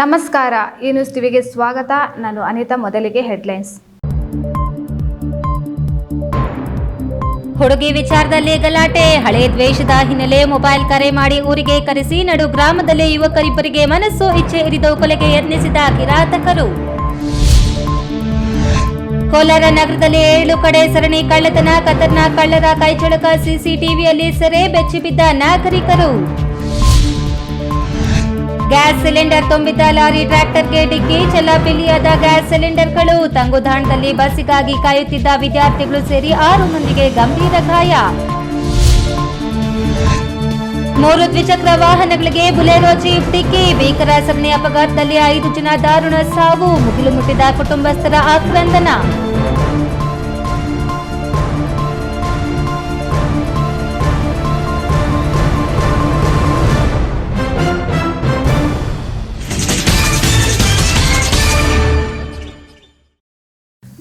ನಮಸ್ಕಾರ, ಈ ನ್ಯೂಸ್ ಟಿವಿಗೆ ಸ್ವಾಗತ. ನಾನು ಅನಿತಾ, ಮೊದಲಿಗೆ ಹೆಡ್ಲೈನ್ಸ್ ಹುಡುಗಿ ವಿಚಾರದಲ್ಲಿ ಗಲಾಟೆ, ಹಳೆ ದ್ವೇಷದ ಹಿನ್ನೆಲೆ ಮೊಬೈಲ್ ಕರೆ ಮಾಡಿ ಊರಿಗೆ ಕರೆಸಿ ನಡು ಗ್ರಾಮದಲ್ಲಿ ಯುವಕರಿಬ್ಬರಿಗೆ ಮನಸ್ಸು ಇಚ್ಛೆ ಇರಿದು ಕೊಲೆಗೆ ಯತ್ನಿಸಿದ ಕಿರಾತಕರು. ಕೋಲಾರ ನಗರದಲ್ಲಿ ಏಳು ಕಡೆ ಸರಣಿ ಕಳ್ಳತನ ಕತರ್ನ ಕಳ್ಳರ ಕೈಚಳಕ ಸಿಸಿಟಿವಿಯಲ್ಲಿ ಸೆರೆ ಬೆಚ್ಚಿಬಿದ್ದ ನಾಗರಿಕರು. ಗ್ಯಾಸ್ ಸಿಲಿಂಡರ್ ತುಂಬಿದ್ದ ಲಾರಿ ಟ್ರ್ಯಾಕ್ಟರ್ಗೆ ಡಿಕ್ಕಿ, ಚೆಲ್ಲಾಪಿಲ್ಲಿಯಾದ ಗ್ಯಾಸ್ ಸಿಲಿಂಡರ್ಗಳು ತಂಗುದಾಣದಲ್ಲಿ ಬಸ್ಸಿಗಾಗಿ ಕಾಯುತ್ತಿದ್ದ ವಿದ್ಯಾರ್ಥಿಗಳು ಸೇರಿ ಆರು ಮಂದಿಗೆ ಗಂಭೀರ ಗಾಯ. ಮೂರು ದ್ವಿಚಕ್ರ ವಾಹನಗಳಿಗೆ ಬುಲೆರೋ ಜೀಪ್ ಡಿಕ್ಕಿ, ಭೀಕರ ಸರಣಿ ಅಪಘಾತದಲ್ಲಿ ಐದು ಜನ ದಾರುಣ ಸಾವು, ಮುಗಿಲು ಮುಟ್ಟಿದ ಕುಟುಂಬಸ್ಥರ ಆಕ್ರಂದನ.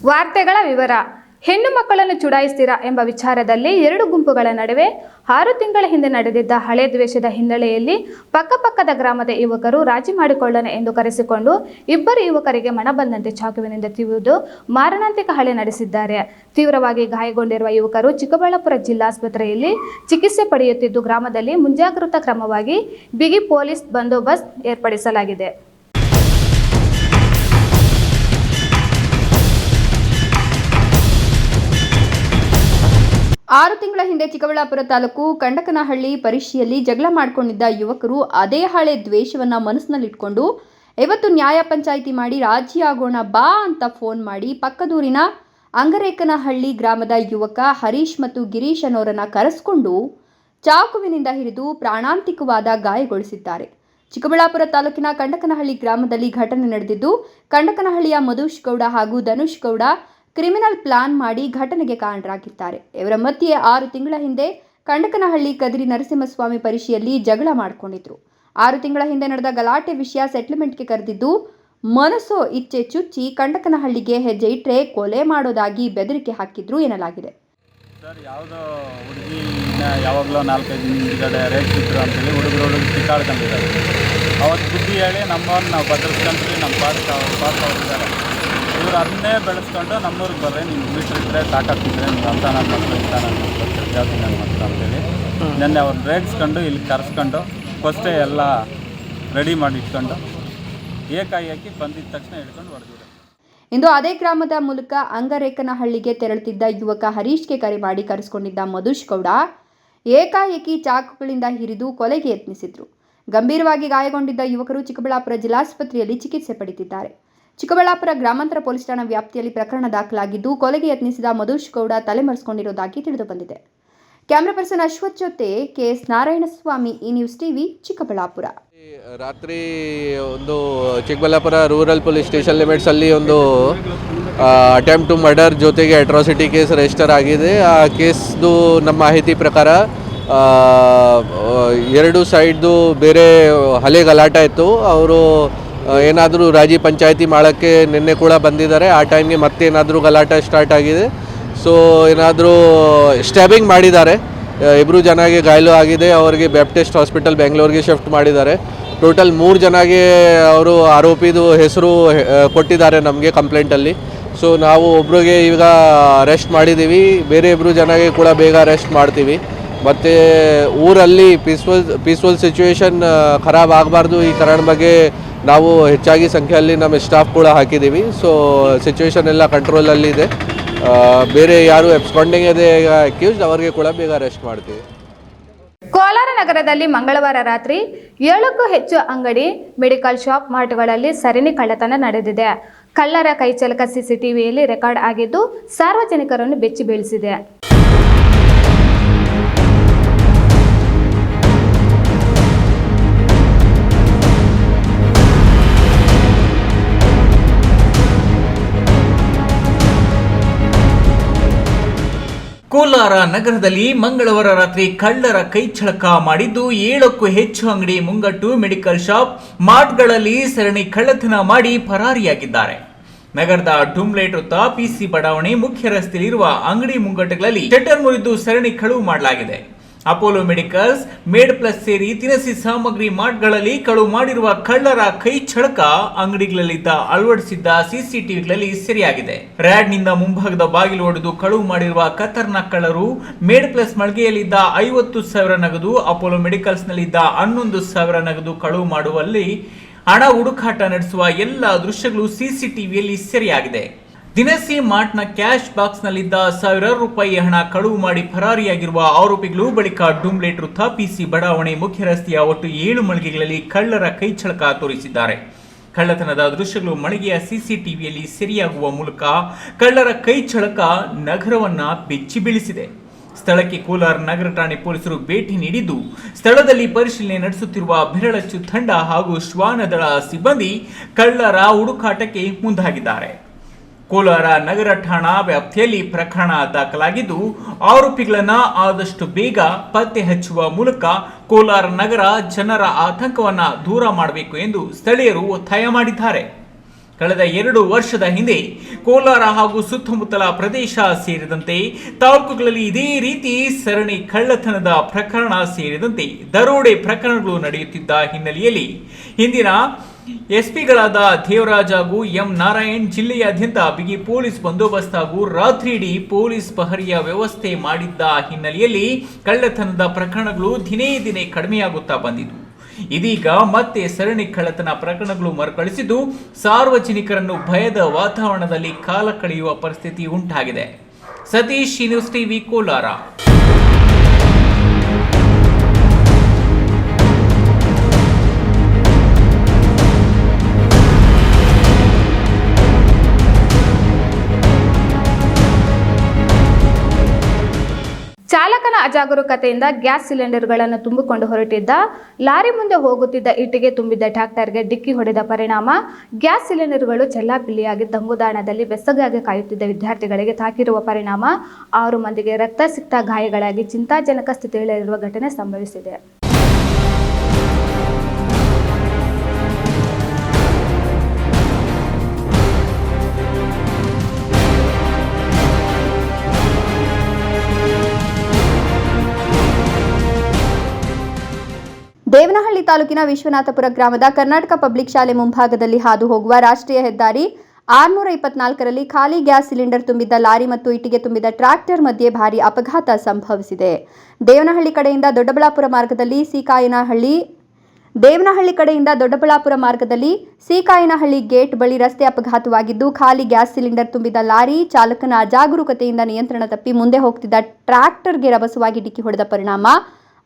ವಾರ್ತೆಗಳ ವಿವರ. ಹೆಣ್ಣು ಮಕ್ಕಳನ್ನು ಚುಡಾಯಿಸ್ತೀರಾ ಎಂಬ ವಿಚಾರದಲ್ಲಿ ಎರಡು ಗುಂಪುಗಳ ನಡುವೆ ಆರು ತಿಂಗಳ ಹಿಂದೆ ನಡೆದಿದ್ದ ಹಳೆ ದ್ವೇಷದ ಹಿನ್ನೆಲೆಯಲ್ಲಿ ಪಕ್ಕಪಕ್ಕದ ಗ್ರಾಮದ ಯುವಕರು ರಾಜಿ ಮಾಡಿಕೊಳ್ಳೋಣ ಎಂದು ಕರೆಸಿಕೊಂಡು ಇಬ್ಬರು ಯುವಕರಿಗೆ ಮಣ ಬಂದಂತೆ ಚಾಕುವಿನಿಂದ ತಿವಿದು ಮಾರಣಾಂತಿಕ ಹಳೆ ನಡೆಸಿದ್ದಾರೆ. ತೀವ್ರವಾಗಿ ಗಾಯಗೊಂಡಿರುವ ಯುವಕರು ಚಿಕ್ಕಬಳ್ಳಾಪುರ ಜಿಲ್ಲಾಸ್ಪತ್ರೆಯಲ್ಲಿ ಚಿಕಿತ್ಸೆ ಪಡೆಯುತ್ತಿದ್ದು, ಗ್ರಾಮದಲ್ಲಿ ಮುಂಜಾಗ್ರತಾ ಕ್ರಮವಾಗಿ ಬಿಗಿ ಪೊಲೀಸ್ ಬಂದೋಬಸ್ತ್ ಏರ್ಪಡಿಸಲಾಗಿದೆ. ಆರು ತಿಂಗಳ ಹಿಂದೆ ಚಿಕ್ಕಬಳ್ಳಾಪುರ ತಾಲೂಕು ಕಂಡಕನಹಳ್ಳಿ ಪರಿಷೆಯಲ್ಲಿ ಜಗಳ ಮಾಡಿಕೊಂಡಿದ್ದ ಯುವಕರು ಅದೇ ಹಳೆ ದ್ವೇಷವನ್ನ ಮನಸ್ಸಿನಲ್ಲಿಟ್ಕೊಂಡು, ಇವತ್ತು ನ್ಯಾಯ ಪಂಚಾಯಿತಿ ಮಾಡಿ ರಾಜಿ ಆಗೋಣ ಬಾ ಅಂತ ಫೋನ್ ಮಾಡಿ ಪಕ್ಕದೂರಿನ ಅಂಗರೇಕನಹಳ್ಳಿ ಗ್ರಾಮದ ಯುವಕ ಹರೀಶ್ ಮತ್ತು ಗಿರೀಶ್ ಅನ್ನೋರನ್ನ ಕರೆಸ್ಕೊಂಡು ಚಾಕುವಿನಿಂದ ಹಿಡಿದು ಪ್ರಾಣಾಂತಿಕವಾದ ಗಾಯಗೊಳಿಸಿದ್ದಾರೆ. ಚಿಕ್ಕಬಳ್ಳಾಪುರ ತಾಲೂಕಿನ ಕಂಡಕನಹಳ್ಳಿ ಗ್ರಾಮದಲ್ಲಿ ಘಟನೆ ನಡೆದಿದ್ದು, ಕಂಡಕನಹಳ್ಳಿಯ ಮಧುಶ್ ಗೌಡ ಹಾಗೂ ಧನುಷ್ ಗೌಡ ಕ್ರಿಮಿನಲ್ ಪ್ಲಾನ್ ಮಾಡಿ ಘಟನೆಗೆ ಕಾರಣರಾಗಿದ್ದಾರೆ. ಇವರ ಮಧ್ಯೆ ಆರು ತಿಂಗಳ ಹಿಂದೆ ಕಂಡಕನಹಳ್ಳಿ ಕದಿರಿ ನರಸಿಂಹಸ್ವಾಮಿ ಪರಿಷೆಯಲ್ಲಿ ಜಗಳ ಮಾಡಿಕೊಂಡಿದ್ರು. ಆರು ತಿಂಗಳ ಹಿಂದೆ ನಡೆದ ಗಲಾಟೆ ವಿಷಯ ಸೆಟ್ಲ್ಮೆಂಟ್ಗೆ ಕರೆದಿದ್ದು ಮನಸ್ಸೋ ಇಚ್ಛೆ ಚುಚ್ಚಿ ಕಂಡಕನಹಳ್ಳಿಗೆ ಹೆಜ್ಜೆ ಇಟ್ಟರೆ ಕೊಲೆ ಮಾಡೋದಾಗಿ ಬೆದರಿಕೆ ಹಾಕಿದ್ರು ಎನ್ನಲಾಗಿದೆ. ಸರ್, ಯಾವುದೋ ನಾಲ್ಕೈದು ರೇಟ್ ಸಿಕ್ಕರು ಅಂತೇಳಿ ಹುಡುಗರು ಅವತ್ತು ಬುದ್ಧಿ ಹೇಳಿ ನಾವು ನಮ್ಮ ಇವ್ರು ಅದನ್ನೇ ಬೆಳೆಸ್ಕೊಂಡು ನಮ್ಮೂರಿಗೆ ಬರ್ರಿ ನಿಮ್ಮ ಮೀಟ್ರ್ ಇದ್ದರೆ ಸಾಕಾಗ್ತಿದ್ರೆ ನೀವು ಅಂತ ನಾನು ಮಕ್ಕಳು ಇಷ್ಟ ನನ್ನ ಮಕ್ಕಳು ಜಾತಿ ನನ್ನ ಅಂತೇಳಿ ನೆನ್ನೆ ಅವ್ರನ್ನ ರೇಗಿಸ್ಕೊಂಡು ಇಲ್ಲಿ ಕರೆಸ್ಕೊಂಡು ಫಸ್ಟೇ ಎಲ್ಲ ರೆಡಿ ಮಾಡಿ ಇಟ್ಕೊಂಡು ಏಕಾಏಕಿ ಬಂದಿದ್ದ ತಕ್ಷಣ ಹಿಡ್ಕೊಂಡು ಹೊಡೆದಿದ್ದಾರೆ ಇಂದು ಅದೇ ಗ್ರಾಮದ ಮೂಲಕ ಅಂಗರೇಖನಹಳ್ಳಿಗೆ ತೆರಳುತ್ತಿದ್ದ ಯುವಕ ಹರೀಶ್ಗೆ ಕರೆ ಮಾಡಿ ಕರೆಸಿಕೊಂಡಿದ್ದ ಮಧುಶ್ ಗೌಡ, ಏಕಾಏಕಿ ಚಾಕುಗಳಿಂದ ಹಿರಿದು ಕೊಲೆಗೆ ಯತ್ನಿಸಿದ್ರು. ಗಂಭೀರವಾಗಿ ಗಾಯಗೊಂಡಿದ್ದ ಯುವಕರು ಚಿಕ್ಕಬಳ್ಳಾಪುರ ಜಿಲ್ಲಾಸ್ಪತ್ರೆಯಲ್ಲಿ ಚಿಕಿತ್ಸೆ ಪಡೆದಿದ್ದಾರೆ. ಚಿಕ್ಕಬಳ್ಳಾಪುರ ಗ್ರಾಮಾಂತರ ಪೊಲೀಸ್ ಠಾಣಾ ವ್ಯಾಪ್ತಿಯಲ್ಲಿ ಪ್ರಕರಣ ದಾಖಲಾಗಿದ್ದು, ಕೊಲೆಗೆ ಯತ್ನಿಸಿದ ಮಧುಶ್ ಗೌಡ ತಲೆಮರೆಸಿಕೊಂಡಿರುವುದಾಗಿ ತಿಳಿದು ಬಂದಿದೆ ಕ್ಯಾಮ್ರಾ ಪರ್ಸನ್ ಅಶ್ವಥ್ ಜೊತೆ ಕೆಎಸ್ ನಾರಾಯಣಸ್ವಾಮಿ ಈ ನ್ಯೂಸ್ ಟಿವಿ, ಚಿಕ್ಕಬಳ್ಳಾಪುರ. ರಾತ್ರಿ ಒಂದು ಚಿಕ್ಕಬಳ್ಳಾಪುರ ರೂರಲ್ ಪೊಲೀಸ್ ಸ್ಟೇಷನ್ ಲಿಮಿಟ್ಸಲ್ಲಿ ಒಂದು ಅಟೆಂಪ್ಟ್ ಟು ಮರ್ಡರ್ ಜೊತೆಗೆ ಅಟ್ರಾಸಿಟಿ ಕೇಸ್ ರಿಜಿಸ್ಟರ್ ಆಗಿದೆ. ಆ ಕೇಸ್ದು ನಮ್ಮ ಮಾಹಿತಿ ಪ್ರಕಾರ ಎರಡು ಸೈಡ್ದು ಬೇರೆ ಹಲೆ ಗಲಾಟೆ ಇತ್ತು. ಅವರು ಏನಾದರೂ ರಾಜಿ ಪಂಚಾಯಿತಿ ಮಾಡೋಕ್ಕೆ ನಿನ್ನೆ ಕೂಡ ಬಂದಿದ್ದಾರೆ. ಆ ಟೈಮ್ಗೆ ಮತ್ತೇನಾದರೂ ಗಲಾಟೆ ಸ್ಟಾರ್ಟ್ ಆಗಿದೆ. ಸೊ ಏನಾದರೂ ಸ್ಟ್ಯಾಬಿಂಗ್ ಮಾಡಿದ್ದಾರೆ. ಇಬ್ಬರು ಜನಗೆ ಗಾಯಲು ಆಗಿದೆ. ಅವರಿಗೆ ಬ್ಯಾಪ್ಟಿಸ್ಟ್ ಹಾಸ್ಪಿಟಲ್ ಬೆಂಗಳೂರಿಗೆ ಶಿಫ್ಟ್ ಮಾಡಿದ್ದಾರೆ. ಟೋಟಲ್ ಮೂರು ಜನಗೆ ಅವರು ಆರೋಪಿದು ಹೆಸರು ಕೊಟ್ಟಿದ್ದಾರೆ ನಮಗೆ ಕಂಪ್ಲೇಂಟಲ್ಲಿ ಸೊ ನಾವು ಒಬ್ರಿಗೆ ಈಗ ಅರೆಸ್ಟ್ ಮಾಡಿದ್ದೀವಿ. ಬೇರೆ ಇಬ್ಬರು ಜನಗೆ ಕೂಡ ಬೇಗ ಅರೆಸ್ಟ್ ಮಾಡ್ತೀವಿ. ಮತ್ತು ಊರಲ್ಲಿ ಪೀಸ್ಫುಲ್ ಪೀಸ್ಫುಲ್ ಸಿಚುವೇಶನ್ ಖರಾಬ್ ಆಗಬಾರ್ದು ಈ ಕಾರಣ ಬಗ್ಗೆ ನಾವು ಹೆಚ್ಚಾಗಿ ಸಂಖ್ಯೆಯಲ್ಲಿ ನಮ್ಮ ಸ್ಟಾಫ್ ಕೂಡ ಹಾಕಿದ್ದೀವಿ. ಸೊ ಸಿಚುವೇಶನ್ ಎಲ್ಲ ಕಂಟ್ರೋಲಲ್ಲಿ ಇದೆ. ಬೇರೆ ಯಾರು ಎಬ್ಸ್ಕಾಂಡಿಂಗ್ ಇದೆ ಅಕ್ಯೂಸ್ಡ್ ಅವರಿಗೆ ಕೂಡ ಬೇಗ ಅರೆಸ್ಟ್ ಮಾಡ್ತೀವಿ. ಕೋಲಾರ ನಗರದಲ್ಲಿ ಮಂಗಳವಾರ ರಾತ್ರಿ ಏಳಕ್ಕೂ ಹೆಚ್ಚು ಅಂಗಡಿ ಮೆಡಿಕಲ್ ಶಾಪ್ ಮಾರ್ಟ್ಗಳಲ್ಲಿ ಸರಣಿ ಕಳ್ಳತನ ನಡೆದಿದೆ. ಕಳ್ಳರ ಕೈಚಲಕ ಸಿಸಿಟಿವಿಯಲ್ಲಿ ರೆಕಾರ್ಡ್ ಆಗಿದ್ದು ಸಾರ್ವಜನಿಕರನ್ನು ಬೆಚ್ಚಿ ಬೀಳಿಸಿದೆ. ಕೋಲಾರ ನಗರದಲ್ಲಿ ಮಂಗಳವಾರ ರಾತ್ರಿ ಕಳ್ಳರ ಕೈಚಳಕ ಮಾಡಿದ್ದು ಏಳಕ್ಕೂ ಹೆಚ್ಚು ಅಂಗಡಿ ಮುಂಗಟ್ಟು ಮೆಡಿಕಲ್ ಶಾಪ್ ಮಾರ್ಟ್ಗಳಲ್ಲಿ ಸರಣಿ ಕಳ್ಳತನ ಮಾಡಿ ಪರಾರಿಯಾಗಿದ್ದಾರೆ. ನಗರದ ಟುಮ್ಲೇಟ್ ವೃತ್ತ ಪಿಸಿ ಬಡಾವಣೆ ಮುಖ್ಯ ರಸ್ತೆಯಲ್ಲಿರುವ ಅಂಗಡಿ ಮುಂಗಟ್ಟುಗಳಲ್ಲಿ ಶಟರ್ ಮುರಿದು ಸರಣಿ ಕಳುವು ಮಾಡಲಾಗಿದೆ. ಅಪೋಲೋ ಮೆಡಿಕಲ್ಸ್ ಮೇಡ್ ಪ್ಲಸ್ ಸೇರಿ ದಿನಸಿ ಸಾಮಗ್ರಿ ಮಾರ್ಟ್ಗಳಲ್ಲಿ ಕಳು ಮಾಡಿರುವ ಕಳ್ಳರ ಕೈ ಚಳಕ ಅಂಗಡಿಗಳಲ್ಲಿದ್ದ ಅಳವಡಿಸಿದ್ದ ಸಿಸಿಟಿವಿಗಳಲ್ಲಿ ಸೆರೆಯಾಗಿದೆ. ರ್ಯಾಡ್ನಿಂದ ಮುಂಭಾಗದ ಬಾಗಿಲು ಒಡೆದು ಕಳುವು ಮಾಡಿರುವ ಖತರ್ನಾಕ್ ಕಳ್ಳರು ಮೇಡ್ ಪ್ಲಸ್ ಮಳಿಗೆಯಲ್ಲಿದ್ದ ಐವತ್ತು ಸಾವಿರ ನಗದು ಅಪೋಲೋ ಮೆಡಿಕಲ್ಸ್ನಲ್ಲಿದ್ದ ಹನ್ನೊಂದು ಸಾವಿರ ನಗದು ಕಳುವು ಮಾಡುವಲ್ಲಿ ಹಣ ಹುಡುಕಾಟ ನಡೆಸುವ ಎಲ್ಲ ದೃಶ್ಯಗಳು ಸಿಸಿಟಿವಿಯಲ್ಲಿ ಸೆರೆಯಾಗಿದೆ. ದಿನಸಿ ಮಾರ್ಟ್ನ ಕ್ಯಾಶ್ ಬಾಕ್ಸ್ನಲ್ಲಿದ್ದ ಸಾವಿರಾರು ರೂಪಾಯಿ ಹಣ ಕಳುವು ಮಾಡಿ ಫರಾರಿಯಾಗಿರುವ ಆರೋಪಿಗಳು ಬಳಿಕ ಡೂಮ್ಲೇಟ್ ವೃತ್ತಾಪಿಸಿ ಬಡಾವಣೆ ಮುಖ್ಯ ರಸ್ತೆಯ ಒಟ್ಟು ಏಳು ಮಳಿಗೆಗಳಲ್ಲಿ ಕಳ್ಳರ ಕೈಚಳಕ ತೋರಿಸಿದ್ದಾರೆ. ಕಳ್ಳತನದ ದೃಶ್ಯಗಳು ಮಳಿಗೆಯ ಸಿಸಿಟಿವಿಯಲ್ಲಿ ಸೆರೆಯಾಗುವ ಮೂಲಕ ಕಳ್ಳರ ಕೈಚಳಕ ನಗರವನ್ನ ಬೆಚ್ಚಿ ಬೀಳಿಸಿದೆ. ಸ್ಥಳಕ್ಕೆ ಕೋಲಾರ ನಗರ ಠಾಣೆ ಪೊಲೀಸರು ಭೇಟಿ ನೀಡಿದ್ದು, ಸ್ಥಳದಲ್ಲಿ ಪರಿಶೀಲನೆ ನಡೆಸುತ್ತಿರುವ ಬೆರಳಚ್ಚು ತಂಡ ಹಾಗೂ ಶ್ವಾನದಳ ಸಿಬ್ಬಂದಿ ಕಳ್ಳರ ಹುಡುಕಾಟಕ್ಕೆ ಮುಂದಾಗಿದ್ದಾರೆ. ಕೋಲಾರ ನಗರ ಠಾಣಾ ವ್ಯಾಪ್ತಿಯಲ್ಲಿ ಪ್ರಕರಣ ದಾಖಲಾಗಿದ್ದು, ಆರೋಪಿಗಳನ್ನು ಆದಷ್ಟು ಬೇಗ ಪತ್ತೆ ಹಚ್ಚುವ ಮೂಲಕ ಕೋಲಾರ ನಗರ ಜನರ ಆತಂಕವನ್ನು ದೂರ ಮಾಡಬೇಕು ಎಂದು ಸ್ಥಳೀಯರು ಒತ್ತಾಯ ಮಾಡಿದ್ದಾರೆ. ಕಳೆದ ಎರಡು ವರ್ಷದ ಹಿಂದೆ ಕೋಲಾರ ಹಾಗೂ ಸುತ್ತಮುತ್ತಲ ಪ್ರದೇಶ ಸೇರಿದಂತೆ ತಾಲೂಕುಗಳಲ್ಲಿ ಇದೇ ರೀತಿ ಸರಣಿ ಕಳ್ಳತನದ ಪ್ರಕರಣ ಸೇರಿದಂತೆ ದರೋಡೆ ಪ್ರಕರಣಗಳು ನಡೆಯುತ್ತಿದ್ದ ಹಿನ್ನೆಲೆಯಲ್ಲಿ ಹಿಂದಿನ ಎಸ್ಪಿಗಳಾದ ದೇವರಾಜ್ ಹಾಗೂ ಎಂ ನಾರಾಯಣ್ ಜಿಲ್ಲೆಯಾದ್ಯಂತ ಬಿಗಿ ಪೊಲೀಸ್ ಬಂದೋಬಸ್ತ್ ಹಾಗೂ ರಾತ್ರಿಯಿಡೀ ಪೊಲೀಸ್ ಪಹರಿಯ ವ್ಯವಸ್ಥೆ ಮಾಡಿದ್ದ ಹಿನ್ನೆಲೆಯಲ್ಲಿ ಕಳ್ಳತನದ ಪ್ರಕರಣಗಳು ದಿನೇ ದಿನೇ ಕಡಿಮೆಯಾಗುತ್ತಾ ಬಂದಿತು ಇದೀಗ ಮತ್ತೆ ಸರಣಿ ಕಳ್ಳತನ ಪ್ರಕರಣಗಳು ಮರುಕಳಿಸಿದ್ದು ಸಾರ್ವಜನಿಕರನ್ನು ಭಯದ ವಾತಾವರಣದಲ್ಲಿ ಕಾಲ ಕಳೆಯುವ ಪರಿಸ್ಥಿತಿ ಉಂಟಾಗಿದೆ. ಸತೀಶ್ ಶ್ರೀನಿವಸ್ ಟಿವಿ ಕೋಲಾರ. ಚಾಲಕನ ಅಜಾಗರೂಕತೆಯಿಂದ ಗ್ಯಾಸ್ ಸಿಲಿಂಡರ್ಗಳನ್ನು ತುಂಬಿಕೊಂಡು ಹೊರಟಿದ್ದ, ಲಾರಿ ಮುಂದೆ ಹೋಗುತ್ತಿದ್ದ ಇಟ್ಟಿಗೆ ತುಂಬಿದ್ದ ಟ್ರ್ಯಾಕ್ಟರ್ಗೆ ಡಿಕ್ಕಿ ಹೊಡೆದ ಪರಿಣಾಮ, ಗ್ಯಾಸ್ ಸಿಲಿಂಡರ್ಗಳು ಚೆಲ್ಲಾಪಿಲ್ಲಿಯಾಗಿ ತಂಗುದಾಣದಲ್ಲಿ ಬೆಸಗಾಗಿ ಕಾಯುತ್ತಿದ್ದ ವಿದ್ಯಾರ್ಥಿಗಳಿಗೆ ತಾಕಿರುವ ಪರಿಣಾಮ, ಆರು ಮಂದಿಗೆ ರಕ್ತಸಿಕ್ತ ಗಾಯಗಳಾಗಿ ಚಿಂತಾಜನಕ ಸ್ಥಿತಿಯಲ್ಲಿರುವ ಘಟನೆ ಸಂಭವಿಸಿದೆ. ತಾಲೂಕಿನ ವಿಶ್ವನಾಥಪುರ ಗ್ರಾಮದ ಕರ್ನಾಟಕ ಪಬ್ಲಿಕ್ ಶಾಲೆ ಮುಂಭಾಗದಲ್ಲಿ ಹಾದು ಹೋಗುವ ರಾಷ್ಟ್ರೀಯ ಹೆದ್ದಾರಿ ಆರುನೂರ ಇಪ್ಪತ್ನಾಲ್ಕರಲ್ಲಿ ಖಾಲಿ ಗ್ಯಾಸ್ ಸಿಲಿಂಡರ್ ತುಂಬಿದ್ದ ಲಾರಿ ಮತ್ತು ಇಟ್ಟಿಗೆ ತುಂಬಿದ ಟ್ರ್ಯಾಕ್ಟರ್ ಮಧ್ಯೆ ಭಾರಿ ಅಪಘಾತ ಸಂಭವಿಸಿದೆ. ದೇವನಹಳ್ಳಿ ಕಡೆಯಿಂದ ದೊಡ್ಡಬಳ್ಳಾಪುರ ಮಾರ್ಗದಲ್ಲಿ ಸೀಕಾಯನಹಳ್ಳಿ ದೇವನಹಳ್ಳಿ ಕಡೆಯಿಂದ ದೊಡ್ಡಬಳ್ಳಾಪುರ ಮಾರ್ಗದಲ್ಲಿ ಸೀಕಾಯನಹಳ್ಳಿ ಗೇಟ್ ಬಳಿ ರಸ್ತೆ ಅಪಘಾತವಾಗಿದ್ದು, ಖಾಲಿ ಗ್ಯಾಸ್ ಸಿಲಿಂಡರ್ ತುಂಬಿದ ಲಾರಿ ಚಾಲಕನ ಅಜಾಗರೂಕತೆಯಿಂದ ನಿಯಂತ್ರಣ ತಪ್ಪಿ ಮುಂದೆ ಹೋಗ್ತಿದ್ದ ಟ್ರ್ಯಾಕ್ಟರ್ಗೆ ರಭಸವಾಗಿ ಡಿಕ್ಕಿ ಹೊಡೆದ ಪರಿಣಾಮ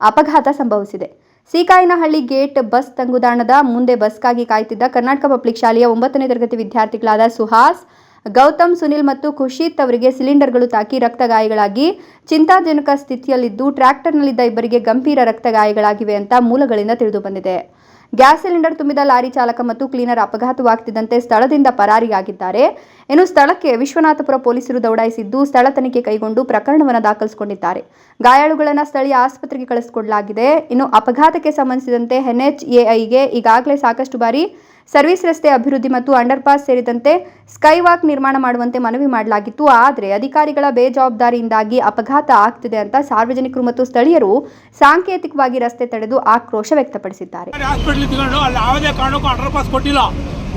ಅಪಘಾತ ಸಂಭವಿಸಿದೆ. ಸೀಕಾಯನಹಳ್ಳಿ ಗೇಟ್ ಬಸ್ ತಂಗುದಾಣದ ಮುಂದೆ ಬಸ್ಗಾಗಿ ಕಾಯ್ತಿದ್ದ ಕರ್ನಾಟಕ ಪಬ್ಲಿಕ್ ಶಾಲೆಯ ಒಂಬತ್ತನೇ ತರಗತಿ ವಿದ್ಯಾರ್ಥಿಗಳಾದ ಸುಹಾಸ್, ಗೌತಮ್, ಸುನಿಲ್ ಮತ್ತು ಖುಷಿತ್ ಅವರಿಗೆ ಸಿಲಿಂಡರ್ಗಳು ತಾಕಿ ರಕ್ತ ಗಾಯಗಳಾಗಿ, ಚಿಂತಾಜನಕ ಸ್ಥಿತಿಯಲ್ಲಿದ್ದು ಟ್ರ್ಯಾಕ್ಟರ್ನಲ್ಲಿದ್ದ ಇಬ್ಬರಿಗೆ ಗಂಭೀರ ರಕ್ತ ಗಾಯಗಳಾಗಿವೆ ಅಂತ ಮೂಲಗಳಿಂದ ತಿಳಿದು ಬಂದಿದೆ. ಗ್ಯಾಸ್ ಸಿಲಿಂಡರ್ ತುಂಬಿದ ಲಾರಿ ಚಾಲಕ ಮತ್ತು ಕ್ಲೀನರ್ ಅಪಘಾತವಾಗ್ತಿದ್ದಂತೆ ಸ್ಥಳದಿಂದ ಪರಾರಿಯಾಗಿದ್ದಾರೆ. ಇನ್ನು ಸ್ಥಳಕ್ಕೆ ವಿಶ್ವನಾಥಪುರ ಪೊಲೀಸರು ದೌಡಾಯಿಸಿದ್ದು ಸ್ಥಳ ತನಿಖೆ ಕೈಗೊಂಡು ಪ್ರಕರಣವನ್ನು ದಾಖಲಿಸಿಕೊಂಡಿದ್ದಾರೆ. ಗಾಯಾಳುಗಳನ್ನು ಸ್ಥಳೀಯ ಆಸ್ಪತ್ರೆಗೆ ಕಳಿಸಿಕೊಡಲಾಗಿದೆ. ಇನ್ನು ಅಪಘಾತಕ್ಕೆ ಸಂಬಂಧಿಸಿದಂತೆ ಎನ್ಎಚ್ಎಐಗೆ ಈಗಾಗಲೇ ಸಾಕಷ್ಟು ಬಾರಿ ಸರ್ವಿಸ್ ರಸ್ತೆ ಅಭಿವೃದ್ಧಿ ಮತ್ತು ಅಂಡರ್ಪಾಸ್ ಸೇರಿದಂತೆ ಸ್ಕೈವಾಕ್ ನಿರ್ಮಾಣ ಮಾಡುವಂತೆ ಮನವಿ ಮಾಡಲಾಗಿತ್ತು. ಆದರೆ ಅಧಿಕಾರಿಗಳ ಬೇಜವಾಬ್ದಾರಿಯಿಂದಾಗಿ ಅಪಘಾತ ಆಗ್ತಿದೆ ಅಂತ ಸಾರ್ವಜನಿಕರು ಮತ್ತು ಸ್ಥಳೀಯರು ಸಾಂಕೇತಿಕವಾಗಿ ರಸ್ತೆ ತಡೆದು ಆಕ್ರೋಶ ವ್ಯಕ್ತಪಡಿಸಿದ್ದಾರೆ. ಅಂಡರ್ ಪಾಸ್ ಕೊಟ್ಟಿಲ್ಲ.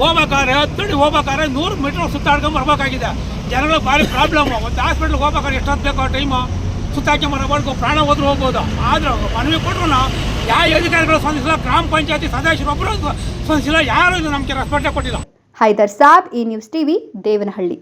ಹೋಗ್ಬೇಕಾದ್ರೆ ಹೋಗ್ಬೇಕಾದ್ರೆ ನೂರು ಮೀಟರ್ ಸುತ್ತಾಡ್ಕೊಂಡು ಬರಬೇಕಾಗಿದೆ. ಜನಗಳಿಗೆ ಭಾರಿ ಪ್ರಾಬ್ಲಮ್ ಒಂದು ಹಾಸ್ಪಿಟ್ಲ್ಗೆ ಹೋಗ್ಬೇಕಾದ್ರೆ ಎಷ್ಟೊತ್ತು ಬೇಕು ಟೈಮು ಸುತ್ತಾಕಿ ಬರಬಾರ್ದು ಪ್ರಾಣ ಹೋದ್ರೂ ಹೋಗ್ಬೋದು. ಆದ್ರೆ ಮನವಿ ಕೊಟ್ಟರು ಯಾವ ಅಧಿಕಾರಿಗಳು ಸ್ಪಂದಿಸಿಲ್ಲ? ಗ್ರಾಮ ಪಂಚಾಯತಿ ಸದಸ್ಯರೊಬ್ಬರು ಸ್ಪಂದಿಸಿಲ್ಲ. ಯಾರು ಇದು ನಮಗೆ ರೆಸ್ಪೆಕ್ಟೇ ಕೊಟ್ಟಿಲ್ಲ. ಹೈದರ್ ಸಾಬ್ ಈ ನ್ಯೂಸ್ ಟಿವಿ ದೇವನಹಳ್ಳಿ.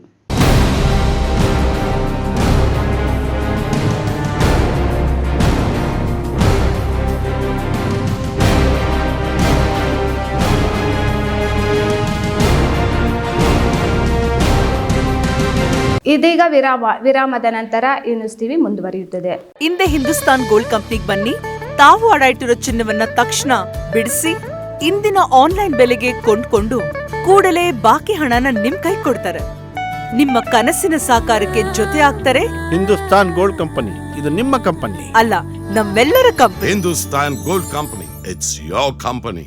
ಇದೀಗ ವಿರಾಮ ವಿರಾಮದ ನಂತರ ಈ ನ್ಯೂಸ್ ಟಿವಿ ಮುಂದುವರಿಯುತ್ತದೆ. ಹಿಂದೆ ಹಿಂದೂಸ್ತಾನ್ ಗೋಲ್ಡ್ ಕಂಪ್ನಿಗೆ ಬನ್ನಿ. ತಾವು ಅಡ ಇಟ್ಟಿರೋ ಚಿನ್ನವನ್ನ ತಕ್ಷಣ ಬಿಡಿಸಿ ಇಂದಿನ ಆನ್ಲೈನ್ ಬೆಲೆಗೆ ಕೊಂಡ್ಕೊಂಡು ಕೂಡಲೇ ಬಾಕಿ ಹಣನ ನಿಮ್ ಕೈ ಕೊಡ್ತಾರೆ. ನಿಮ್ಮ ಕನಸಿನ ಸಾಕಾರಕ್ಕೆ ಜೊತೆ ಆಗ್ತಾರೆ ಹಿಂದೂಸ್ತಾನ್ ಗೋಲ್ಡ್ ಕಂಪನಿ. ಇದು ನಿಮ್ಮ ಕಂಪನಿ. ಅಲ್ಲ ನಮ್ಮೆಲ್ಲರ company. Hindustan gold company. It's your company.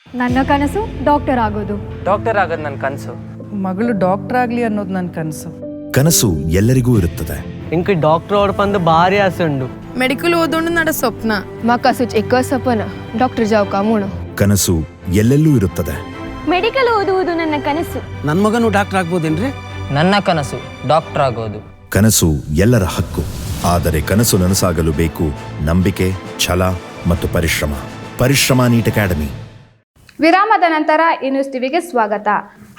ನನ್ನ ಕನಸು ಡಾಕ್ಟರ್ ಆಗೋದು. ಡಾಕ್ಟರ್ ಆಗೋದು ನನ್ನ ಕನಸು. ಮಗಳು ಡಾಕ್ಟರ್ ಆಗಲಿ ಅನ್ನೋದು ನನ್ನ ಕನಸು. ಕನಸು ಎಲ್ಲರಿಗೂ ಇರುತ್ತದೆ. ಇಂಕ ಡಾಕ್ಟರ್ ಬಂದು ಭಾರಿ ಆಸೆ ಉಂಡು. ಮೆಡಿಕಲ್ ಓದೋಣ ನಡ ಸ್ವಪ್ನ. ಮಕ್ಕ ಸುಚ್ ಎಕ್ಕ ಸಪನ ಡಾಕ್ಟರ್ ಜಾವ್ ಕಾಮೂಣ. ಕನಸು ಎಲ್ಲೆಲ್ಲೂ ಇರುತ್ತದೆ. ಮೆಡಿಕಲ್ ಓದುವುದು ನನ್ನ ಕನಸು. ನನ್ನ ಮಗನು ಡಾಕ್ಟರ್ ಆಗ್ಬೋದೇನ್ರಿ? ನನ್ನ ಕನಸು ಡಾಕ್ಟರ್ ಆಗೋದು. ಕನಸು ಎಲ್ಲರ ಹಕ್ಕು. ಆದರೆ ಕನಸು ನನಸಾಗಲು ಬೇಕು ನಂಬಿಕೆ ಛಲ ಮತ್ತು ಪರಿಶ್ರಮ. ಪರಿಶ್ರಮ ನೀಟ್ ಅಕಾಡೆಮಿ. ವಿರಾಮದ ನಂತರ ಇನ್ನೂಸ್ ಟಿವಿಗೆ ಸ್ವಾಗತ.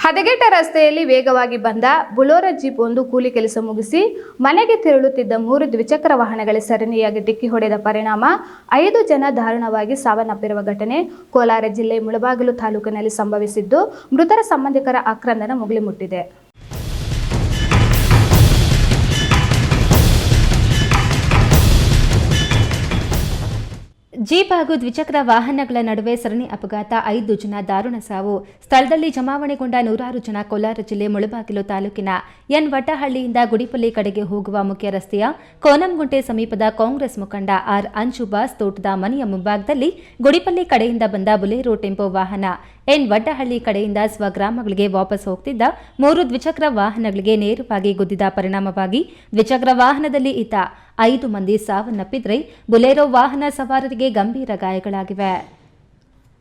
ಹದಗೆಟ್ಟ ರಸ್ತೆಯಲ್ಲಿ ವೇಗವಾಗಿ ಬಂದ ಬುಲೋರ ಜೀಪ್ ಒಂದು ಕೂಲಿ ಕೆಲಸ ಮುಗಿಸಿ ಮನೆಗೆ ತೆರಳುತ್ತಿದ್ದ ಮೂರು ದ್ವಿಚಕ್ರ ವಾಹನಗಳ ಸರಣಿಯಾಗಿ ಡಿಕ್ಕಿ ಹೊಡೆದ ಪರಿಣಾಮ ಐದು ಜನ ದಾರುಣವಾಗಿ ಸಾವನ್ನಪ್ಪಿರುವ ಘಟನೆ ಕೋಲಾರ ಜಿಲ್ಲೆ ಮುಳಬಾಗಿಲು ತಾಲೂಕಿನಲ್ಲಿ ಸಂಭವಿಸಿದ್ದು, ಮೃತರ ಸಂಬಂಧಿಕರ ಆಕ್ರಂದನ ಮುಗಿಲಿ ಮುಟ್ಟಿದೆ. ಜೀಪ್ ಹಾಗೂ ದ್ವಿಚಕ್ರ ವಾಹನಗಳ ನಡುವೆ ಸರಣಿ ಅಪಘಾತ. ಐದು ಜನ ದಾರುಣ ಸಾವು. ಸ್ಥಳದಲ್ಲಿ ಜಮಾವಣೆಗೊಂಡ ನೂರಾರು ಜನ ಕೋಲಾರ ಜಿಲ್ಲೆ ಮುಳಬಾಗಿಲು ತಾಲೂಕಿನ ಎನ್ ವಟ್ಟಹಳ್ಳಿಯಿಂದ ಗುಡಿಪಲ್ಲಿ ಕಡೆಗೆ ಹೋಗುವ ಮುಖ್ಯ ರಸ್ತೆಯ ಕೋನಂಗುಂಟೆ ಸಮೀಪದ ಕಾಂಗ್ರೆಸ್ ಮುಖಂಡ ಆರ್ ಅಂಜುಬಾಸ್ ತೋಟದ ಮನೆಯ ಮುಂಭಾಗದಲ್ಲಿ ಗುಡಿಪಲ್ಲಿ ಕಡೆಯಿಂದ ಬಂದ ಬುಲೆರೋ ಟೆಂಪೋ ವಾಹನ. ಎನ್ ವಡ್ಡಹಳ್ಳಿ ಕಡೆಯಿಂದ ಸ್ವಗ್ರಾಮಗಳಿಗೆ ವಾಪಸ್ ಹೋಗ್ತಿದ್ದ ಮೂರು ದ್ವಿಚಕ್ರ ವಾಹನಗಳಿಗೆ ನೇರವಾಗಿ ಗುದ್ದಿದ ಪರಿಣಾಮವಾಗಿ ದ್ವಿಚಕ್ರ ವಾಹನದಲ್ಲಿ ಇದ್ದ ಐದು ಮಂದಿ ಸಾವನ್ನಪ್ಪಿದ್ರೆ ಬುಲೆರೋ ವಾಹನ ಸವಾರರಿಗೆ ಗಂಭೀರ ಗಾಯಗಳಾಗಿವೆ.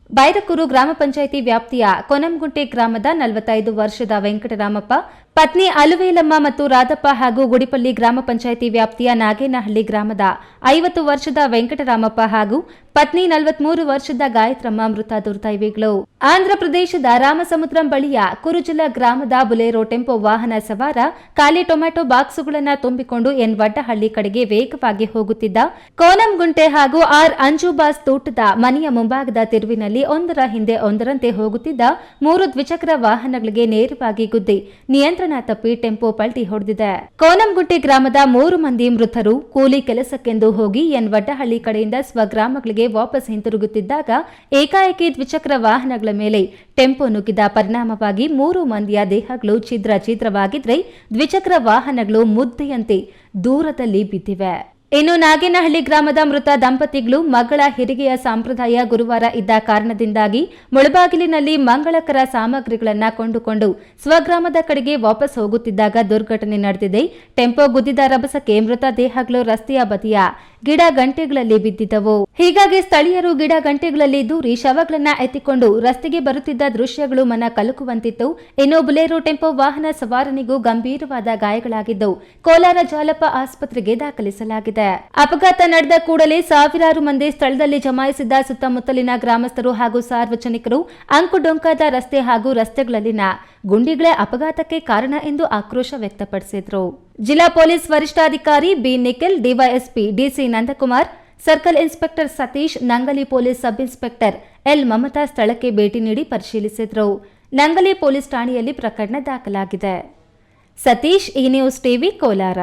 ಬೈರಕೂರು ಗ್ರಾಮ ಪಂಚಾಯಿತಿ ವ್ಯಾಪ್ತಿಯ ಕೊನಂಗುಂಟೆ ಗ್ರಾಮದ ನಲವತ್ತೈದು ವರ್ಷದ ವೆಂಕಟರಾಮಪ್ಪ, ಪತ್ನಿ ಅಲುವೇಲಮ್ಮ ಮತ್ತು ರಾಧಪ್ಪ ಹಾಗೂ ಗುಡಿಪಲ್ಲಿ ಗ್ರಾಮ ಪಂಚಾಯಿತಿ ವ್ಯಾಪ್ತಿಯ ನಾಗೇನಹಳ್ಳಿ ಗ್ರಾಮದ ಐವತ್ತು ವರ್ಷದ ವೆಂಕಟರಾಮಪ್ಪ ಹಾಗೂ ಪತ್ನಿ ನಲವತ್ಮೂರು ವರ್ಷದ ಗಾಯತ್ರಮ್ಮ ಮೃತ ದುರ್ದೈವಿಗಳು. ಆಂಧ್ರಪ್ರದೇಶದ ರಾಮಸಮುದ್ರಂ ಬಳಿಯ ಕುರುಜಲ ಗ್ರಾಮದ ಬುಲೆರೋ ಟೆಂಪೋ ವಾಹನ ಸವಾರ ಖಾಲಿ ಟೊಮ್ಯಾಟೊ ಬಾಕ್ಸುಗಳನ್ನು ತುಂಬಿಕೊಂಡು ಎನ್ ವಡ್ಡಹಳ್ಳಿ ಕಡೆಗೆ ವೇಗವಾಗಿ ಹೋಗುತ್ತಿದ್ದ ಕೋನಂಗುಂಟೆ ಹಾಗೂ ಆರ್ ಅಂಜುಬಾಸ್ ತೋಟದ ಮನೆಯ ಮುಂಭಾಗದ ತಿರುವಿನಲ್ಲಿ ಒಂದರ ಹಿಂದೆ ಒಂದರಂತೆ ಹೋಗುತ್ತಿದ್ದ ಮೂರು ದ್ವಿಚಕ್ರ ವಾಹನಗಳಿಗೆ ನೇರವಾಗಿ ಗುದ್ದಿ ನಿಯಂತ್ರಣ ತಪ್ಪಿ ಟೆಂಪೋ ಪಲ್ಟಿ ಹೊಡೆದಿದೆ. ಕೋನಂಗುಂಟೆ ಗ್ರಾಮದ ಮೂರು ಮಂದಿ ಮೃತರು ಕೂಲಿ ಕೆಲಸಕ್ಕೆಂದು ಹೋಗಿ ಎನ್ ವಡ್ಡಹಳ್ಳಿ ಕಡೆಯಿಂದ ಸ್ವಗ್ರಾಮಗಳಿಗೆ ವಾಪಸ್ ಹಿಂತಿರುಗುತ್ತಿದ್ದಾಗ ಏಕಾಏಕಿ ದ್ವಿಚಕ್ರ ವಾಹನಗಳ ಮೇಲೆ ಟೆಂಪೋ ನುಗ್ಗಿದ ಪರಿಣಾಮವಾಗಿ ಮೂರು ಮಂದಿಯ ದೇಹಗಳು ಛಿದ್ರ ಛಿದ್ರವಾಗಿದ್ರೆ ದ್ವಿಚಕ್ರ ವಾಹನಗಳು ಮುದ್ದೆಯಂತೆ ದೂರದಲ್ಲಿ ಬಿದ್ದಿವೆ. ಇನ್ನು ನಾಗೇನಹಳ್ಳಿ ಗ್ರಾಮದ ಮೃತ ದಂಪತಿಗಳು ಮಗಳ ಹೆರಿಗೆಯ ಸಂಪ್ರದಾಯ ಗುರುವಾರ ಇದ್ದ ಕಾರಣದಿಂದಾಗಿ ಮುಳಬಾಗಿಲಿನಲ್ಲಿ ಮಂಗಳಕರ ಸಾಮಗ್ರಿಗಳನ್ನ ಕೊಂಡುಕೊಂಡು ಸ್ವಗ್ರಾಮದ ಕಡೆಗೆ ವಾಪಸ್ ಹೋಗುತ್ತಿದ್ದಾಗ ದುರ್ಘಟನೆ ನಡೆದಿದೆ. ಟೆಂಪೋ ಗುದ್ದಿದ ರಭಸಕ್ಕೆ ಮೃತ ದೇಹಗಳು ರಸ್ತೆಯ ಬದಿಯ ಗಿಡ ಗಂಟೆಗಳಲ್ಲಿ ಬಿದ್ದಿದ್ದವು. ಹೀಗಾಗಿ ಸ್ಥಳೀಯರು ಗಿಡ ಗಂಟೆಗಳಲ್ಲಿ ದೂರಿ ಶವಗಳನ್ನ ಎತ್ತಿಕೊಂಡು ರಸ್ತೆಗೆ ಬರುತ್ತಿದ್ದ ದೃಶ್ಯಗಳು ಮನ ಕಲಕುವಂತಿತ್ತು. ಇನ್ನು ಬುಲೆರೋ ಟೆಂಪೋ ವಾಹನ ಸವಾರನಿಗೂ ಗಂಭೀರವಾದ ಗಾಯಗಳಾಗಿದ್ದವು. ಕೋಲಾರ ಜಾಲಪ ಆಸ್ಪತ್ರೆಗೆ ದಾಖಲಿಸಲಾಗಿದೆ. ಅಪಘಾತ ನಡೆದ ಕೂಡಲೇ ಸಾವಿರಾರು ಮಂದಿ ಸ್ಥಳದಲ್ಲಿ ಜಮಾಯಿಸಿದ್ದ ಸುತ್ತಮುತ್ತಲಿನ ಗ್ರಾಮಸ್ಥರು ಹಾಗೂ ಸಾರ್ವಜನಿಕರು ಅಂಕುಡೊಂಕಾದ ರಸ್ತೆ ಹಾಗೂ ರಸ್ತೆಗಳಲ್ಲಿನ ಗುಂಡಿಗಳೇ ಅಪಘಾತಕ್ಕೆ ಕಾರಣ ಎಂದು ಆಕ್ರೋಶ ವ್ಯಕ್ತಪಡಿಸಿದ್ರು. ಜಿಲ್ಲಾ ಪೊಲೀಸ್ ವರಿಷ್ಠಾಧಿಕಾರಿ B Nikhil, DYSP DC Nandakumar, circle inspector Satish, Nangali police sub inspector L Mamata ಸ್ಥಳಕ್ಕೆ ಭೇಟಿ ನೀಡಿ ಪರಿಶೀಲಿಸಿದರು. ನಂಗಲಿ ಪೊಲೀಸ್ ಠಾಣೆಯಲ್ಲಿ ಪ್ರಕರಣ ದಾಖಲಾಗಿದೆ. ಸತೀಶ್ ಈ ನ್ಯೂಸ್ ಟಿವಿ, ಕೋಲಾರ.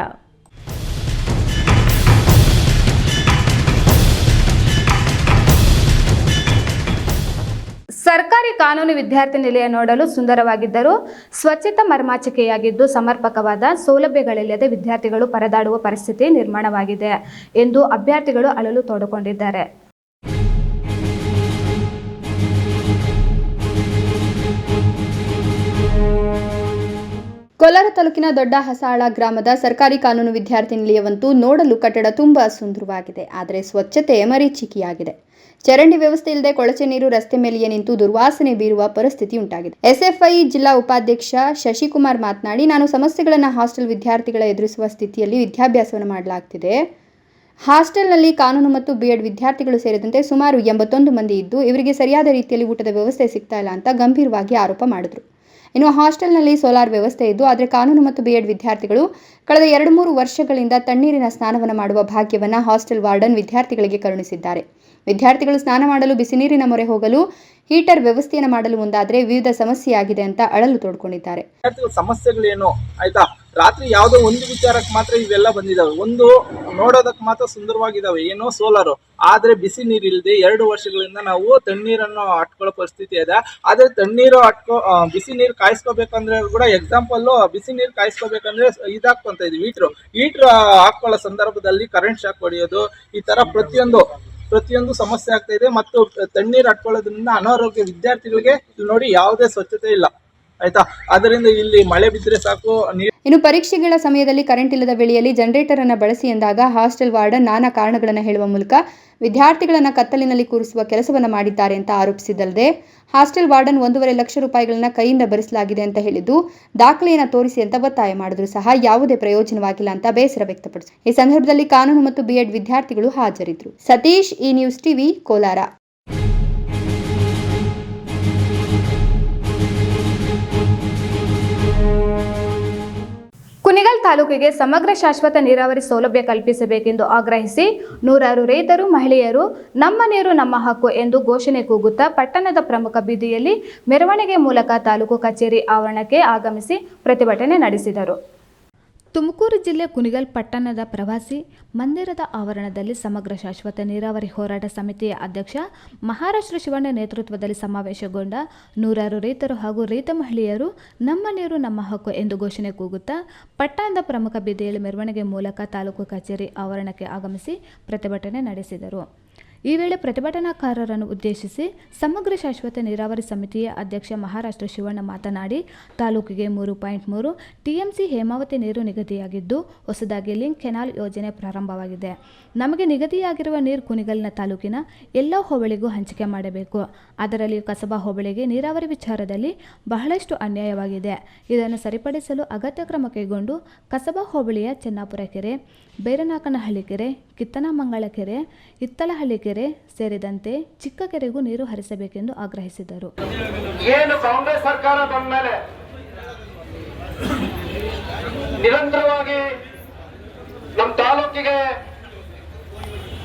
ಕಾನೂನು ವಿದ್ಯಾರ್ಥಿ ನಿಲಯ ನೋಡಲು ಸುಂದರವಾಗಿದ್ದರೂ ಸ್ವಚ್ಛತಾ ಮರ್ಮಾಚಿಕೆಯಾಗಿದ್ದು ಸಮರ್ಪಕವಾದ ಸೌಲಭ್ಯಗಳಿಲ್ಲದೆ ವಿದ್ಯಾರ್ಥಿಗಳು ಪರದಾಡುವ ಪರಿಸ್ಥಿತಿ ನಿರ್ಮಾಣವಾಗಿದೆ ಎಂದು ಅಭ್ಯರ್ಥಿಗಳು ಅಳಲು ತೋಡಿಕೊಂಡಿದ್ದಾರೆ. ಕೋಲಾರ ತಾಲೂಕಿನ ದೊಡ್ಡ ಹಸಾಳ ಗ್ರಾಮದ ಸರ್ಕಾರಿ ಕಾನೂನು ವಿದ್ಯಾರ್ಥಿ ನಿಲಯವಂತೂ ನೋಡಲು ಕಟ್ಟಡ ತುಂಬಾ ಸುಂದರವಾಗಿದೆ, ಆದರೆ ಸ್ವಚ್ಛತೆ ಮರೀಚಿಕೆಯಾಗಿದೆ. ಚರಂಡಿ ವ್ಯವಸ್ಥೆ ಇಲ್ಲದೆ ಕೊಳಚೆ ನೀರು ರಸ್ತೆ ಮೇಲೆಯೇ ನಿಂತು ದುರ್ವಾಸನೆ ಬೀರುವ ಪರಿಸ್ಥಿತಿ ಉಂಟಾಗಿದೆ. ಎಸ್ಎಫ್ಐ ಜಿಲ್ಲಾ ಉಪಾಧ್ಯಕ್ಷ ಶಶಿಕುಮಾರ್ ಮಾತನಾಡಿ, ನಾನು ಸಮಸ್ಯೆಗಳನ್ನು ಹಾಸ್ಟೆಲ್ ವಿದ್ಯಾರ್ಥಿಗಳ ಎದುರಿಸುವ ಸ್ಥಿತಿಯಲ್ಲಿ ವಿದ್ಯಾಭ್ಯಾಸವನ್ನು ಮಾಡಲಾಗ್ತಿದೆ. ಹಾಸ್ಟೆಲ್ನಲ್ಲಿ ಕಾನೂನು ಮತ್ತು ಬಿ ಎಡ್ ವಿದ್ಯಾರ್ಥಿಗಳು ಸೇರಿದಂತೆ ಸುಮಾರು ಎಂಬತ್ತೊಂದು ಮಂದಿ ಇದ್ದು, ಇವರಿಗೆ ಸರಿಯಾದ ರೀತಿಯಲ್ಲಿ ಊಟದ ವ್ಯವಸ್ಥೆ ಸಿಗ್ತಾ ಇಲ್ಲ ಅಂತ ಗಂಭೀರವಾಗಿ ಆರೋಪ ಮಾಡಿದ್ರು. ಇನ್ನು ಹಾಸ್ಟೆಲ್ನಲ್ಲಿ ಸೋಲಾರ್ ವ್ಯವಸ್ಥೆ ಇದ್ದು, ಆದರೆ ಕಾನೂನು ಮತ್ತು ಬಿ ಎಡ್ ವಿದ್ಯಾರ್ಥಿಗಳು ಕಳೆದ ಎರಡು ಮೂರು ವರ್ಷಗಳಿಂದ ತಣ್ಣೀರಿನ ಸ್ನಾನವನ್ನು ಮಾಡುವ ಭಾಗ್ಯವನ್ನು ಹಾಸ್ಟೆಲ್ ವಾರ್ಡನ್ ವಿದ್ಯಾರ್ಥಿಗಳಿಗೆ ಕರುಣಿಸಿದ್ದಾರೆ. ವಿದ್ಯಾರ್ಥಿಗಳು ಸ್ನಾನ ಮಾಡಲು ಬಿಸಿನೀರಿನ ಮೊರೆ ಹೋಗಲು, ಹೀಟರ್ ವ್ಯವಸ್ಥೆಯನ್ನು ಮಾಡಲು ಮುಂದಾದರೆ ವಿವಿಧ ಸಮಸ್ಯೆಯಾಗಿದೆ ಅಂತ ಅಳಲು ತೋಡ್ಕೊಂಡಿದ್ದಾರೆ. ಸಮಸ್ಯೆಗಳೇನು? ಆಯ್ತಾ? ರಾತ್ರಿ ಯಾವುದೋ ಒಂದು ವಿಚಾರಕ್ಕೆ ಮಾತ್ರ ಇವೆಲ್ಲ ಬಂದಿದಾವೆ. ಒಂದು ನೋಡೋದಕ್ಕೆ ಮಾತ್ರ ಸುಂದರವಾಗಿದ್ದಾವೆ ಏನೋ ಸೋಲಾರು. ಆದ್ರೆ ಬಿಸಿ ನೀರು ಇಲ್ಲದೆ ಎರಡು ವರ್ಷಗಳಿಂದ ನಾವು ತಣ್ಣೀರನ್ನು ಅಟ್ಕೊಳ್ಳೋ ಪರಿಸ್ಥಿತಿ ಇದೆ. ಆದ್ರೆ ತಣ್ಣೀರು ಅಟ್ಕೋ ಬಿಸಿ ನೀರು ಕಾಯಿಸ್ಕೋಬೇಕಂದ್ರೆ ಕೂಡ ಎಕ್ಸಾಂಪಲ್ ಬಿಸಿ ನೀರು ಕಾಯಿಸ್ಕೋಬೇಕಂದ್ರೆ ಇದಾಕೊಂತ ಇದ್ವಿ. ಹೀಟ್ರು. ಹೀಟ್ರ್ ಹಾಕೊಳ್ಳೋ ಸಂದರ್ಭದಲ್ಲಿ ಕರೆಂಟ್ ಶಾಕ್ ಹೊಡೆಯೋದು, ಈ ತರ ಪ್ರತಿಯೊಂದು ಪ್ರತಿಯೊಂದು ಸಮಸ್ಯೆ ಆಗ್ತಾ ಇದೆ. ಮತ್ತು ತಣ್ಣೀರು ಅಟ್ಕೊಳ್ಳೋದ್ರಿಂದ ಅನಾರೋಗ್ಯ ವಿದ್ಯಾರ್ಥಿಗಳಿಗೆ ಇಲ್ಲಿ ನೋಡಿ ಯಾವುದೇ ಸ್ವಚ್ಛತೆ ಇಲ್ಲ. ಆಯ್ತಾ? ಅದರಿಂದ ಇಲ್ಲಿ ಮಳೆ ಬಿದ್ದರೆ ಸಾಕು ಇನ್ನು ಪರೀಕ್ಷೆಗಳ ಸಮಯದಲ್ಲಿ ಕರೆಂಟ್ ಇಲ್ಲದ ವೇಳೆಯಲ್ಲಿ ಜನರೇಟರ್ ಅನ್ನು ಬಳಸಿ ಎಂದಾಗ ಹಾಸ್ಟೆಲ್ ವಾರ್ಡನ್ ನಾನಾ ಕಾರಣಗಳನ್ನು ಹೇಳುವ ಮೂಲಕ ವಿದ್ಯಾರ್ಥಿಗಳನ್ನ ಕತ್ತಲಿನಲ್ಲಿ ಕೂರಿಸುವ ಕೆಲಸವನ್ನ ಮಾಡಿದ್ದಾರೆ ಅಂತ ಆರೋಪಿಸಿದಲ್ಲದೆ ಹಾಸ್ಟೆಲ್ ವಾರ್ಡನ್ ಒಂದೂವರೆ ಲಕ್ಷ ರೂಪಾಯಿಗಳನ್ನ ಕೈಯಿಂದ ಭರಿಸಲಾಗಿದೆ ಅಂತ ಹೇಳಿದ್ದು, ದಾಖಲೆಯನ್ನು ತೋರಿಸಿ ಅಂತ ಒತ್ತಾಯ ಮಾಡಿದ್ರು ಸಹ ಯಾವುದೇ ಪ್ರಯೋಜನವಾಗಿಲ್ಲ ಅಂತ ಬೇಸರ ವ್ಯಕ್ತಪಡಿಸಿದರು ಈ ಸಂದರ್ಭದಲ್ಲಿ ಕಾನೂನು ಮತ್ತು ಬಿಎಡ್ ವಿದ್ಯಾರ್ಥಿಗಳು ಹಾಜರಿದ್ದರು. ಸತೀಶ್, ಈ ನ್ಯೂಸ್ ಟಿವಿ ಕೋಲಾರ. ಕುಣಿಗಲ್ ತಾಲೂಕಿಗೆ ಸಮಗ್ರ ಶಾಶ್ವತ ನೀರಾವರಿ ಸೌಲಭ್ಯ ಕಲ್ಪಿಸಬೇಕೆಂದು ಆಗ್ರಹಿಸಿ ನೂರಾರು ರೈತರು, ಮಹಿಳೆಯರು ನಮ್ಮ ನೀರು ನಮ್ಮ ಹಕ್ಕು ಎಂದು ಘೋಷಣೆ ಕೂಗುತ್ತಾ ಪಟ್ಟಣದ ಪ್ರಮುಖ ಬೀದಿಯಲ್ಲಿ ಮೆರವಣಿಗೆ ಮೂಲಕ ತಾಲೂಕು ಕಚೇರಿ ಆವರಣಕ್ಕೆ ಆಗಮಿಸಿ ಪ್ರತಿಭಟನೆ ನಡೆಸಿದರು. ತುಮಕೂರು ಜಿಲ್ಲೆ ಕುನಿಗಲ್ ಪಟ್ಟಣದ ಪ್ರವಾಸಿ ಮಂದಿರದ ಆವರಣದಲ್ಲಿ ಸಮಗ್ರ ಶಾಶ್ವತ ನೀರಾವರಿ ಹೋರಾಟ ಸಮಿತಿಯ ಅಧ್ಯಕ್ಷ ಮಹಾರಾಷ್ಟ್ರ ಶಿವಣ್ಣ ನೇತೃತ್ವದಲ್ಲಿ ಸಮಾವೇಶಗೊಂಡ ನೂರಾರು ರೈತರು ಹಾಗೂ ರೈತ ಮಹಿಳೆಯರು ನಮ್ಮ ನೀರು, ನಮ್ಮ ಹಕ್ಕು ಎಂದು ಘೋಷಣೆ ಕೂಗುತ್ತಾ ಪಟ್ಟಣದ ಪ್ರಮುಖ ಬೀದಿಯಲ್ಲಿ ಮೆರವಣಿಗೆ ಮೂಲಕ ತಾಲೂಕು ಕಚೇರಿ ಆವರಣಕ್ಕೆ ಆಗಮಿಸಿ ಪ್ರತಿಭಟನೆ ನಡೆಸಿದರು. ಈ ವೇಳೆ ಪ್ರತಿಭಟನಾಕಾರರನ್ನು ಉದ್ದೇಶಿಸಿ ಸಮಗ್ರ ಶಾಶ್ವತ ನೀರಾವರಿ ಸಮಿತಿಯ ಅಧ್ಯಕ್ಷ ಮಹಾರಾಷ್ಟ್ರ ಶಿವಣ್ಣ ಮಾತನಾಡಿ, ತಾಲೂಕಿಗೆ ಮೂರು ಪಾಯಿಂಟ್ ಮೂರು ಟಿಎಂಸಿ ಹೇಮಾವತಿ ನೀರು ನಿಗದಿಯಾಗಿದ್ದು, ಹೊಸದಾಗಿ ಲಿಂಕ್ ಕೆನಾಲ್ ಯೋಜನೆ ಪ್ರಾರಂಭವಾಗಿದೆ. ನಮಗೆ ನಿಗದಿಯಾಗಿರುವ ನೀರು ಕುಣಿಗಲ್ನ ತಾಲೂಕಿನ ಎಲ್ಲ ಹೋಬಳಿಗೂ ಹಂಚಿಕೆ ಮಾಡಬೇಕು. ಅದರಲ್ಲಿ ಕಸಬಾ ಹೋಬಳಿಗೆ ನೀರಾವರಿ ವಿಚಾರದಲ್ಲಿ ಬಹಳಷ್ಟು ಅನ್ಯಾಯವಾಗಿದೆ. ಇದನ್ನು ಸರಿಪಡಿಸಲು ಅಗತ್ಯ ಕ್ರಮ ಕೈಗೊಂಡು ಕಸಬಾ ಹೋಬಳಿಯ ಚೆನ್ನಾಪುರ ಕೆರೆ ಬೈರನಾಕನಹಳ್ಳಿ ಕೆರೆ ಕಿತ್ತನಮಂಗಳ ಕೆರೆ ಇತ್ತಲಹಳ್ಳಿ ಕೆರೆ ಸೇರಿದಂತೆ ಚಿಕ್ಕ ಕೆರೆಗೂ ನೀರು ಹರಿಸಬೇಕೆಂದು ಆಗ್ರಹಿಸಿದರು. ಏನು ಕಾಂಗ್ರೆಸ್ ಸರ್ಕಾರ ನಿರಂತರವಾಗಿ ನಮ್ಮ ತಾಲೂಕಿಗೆ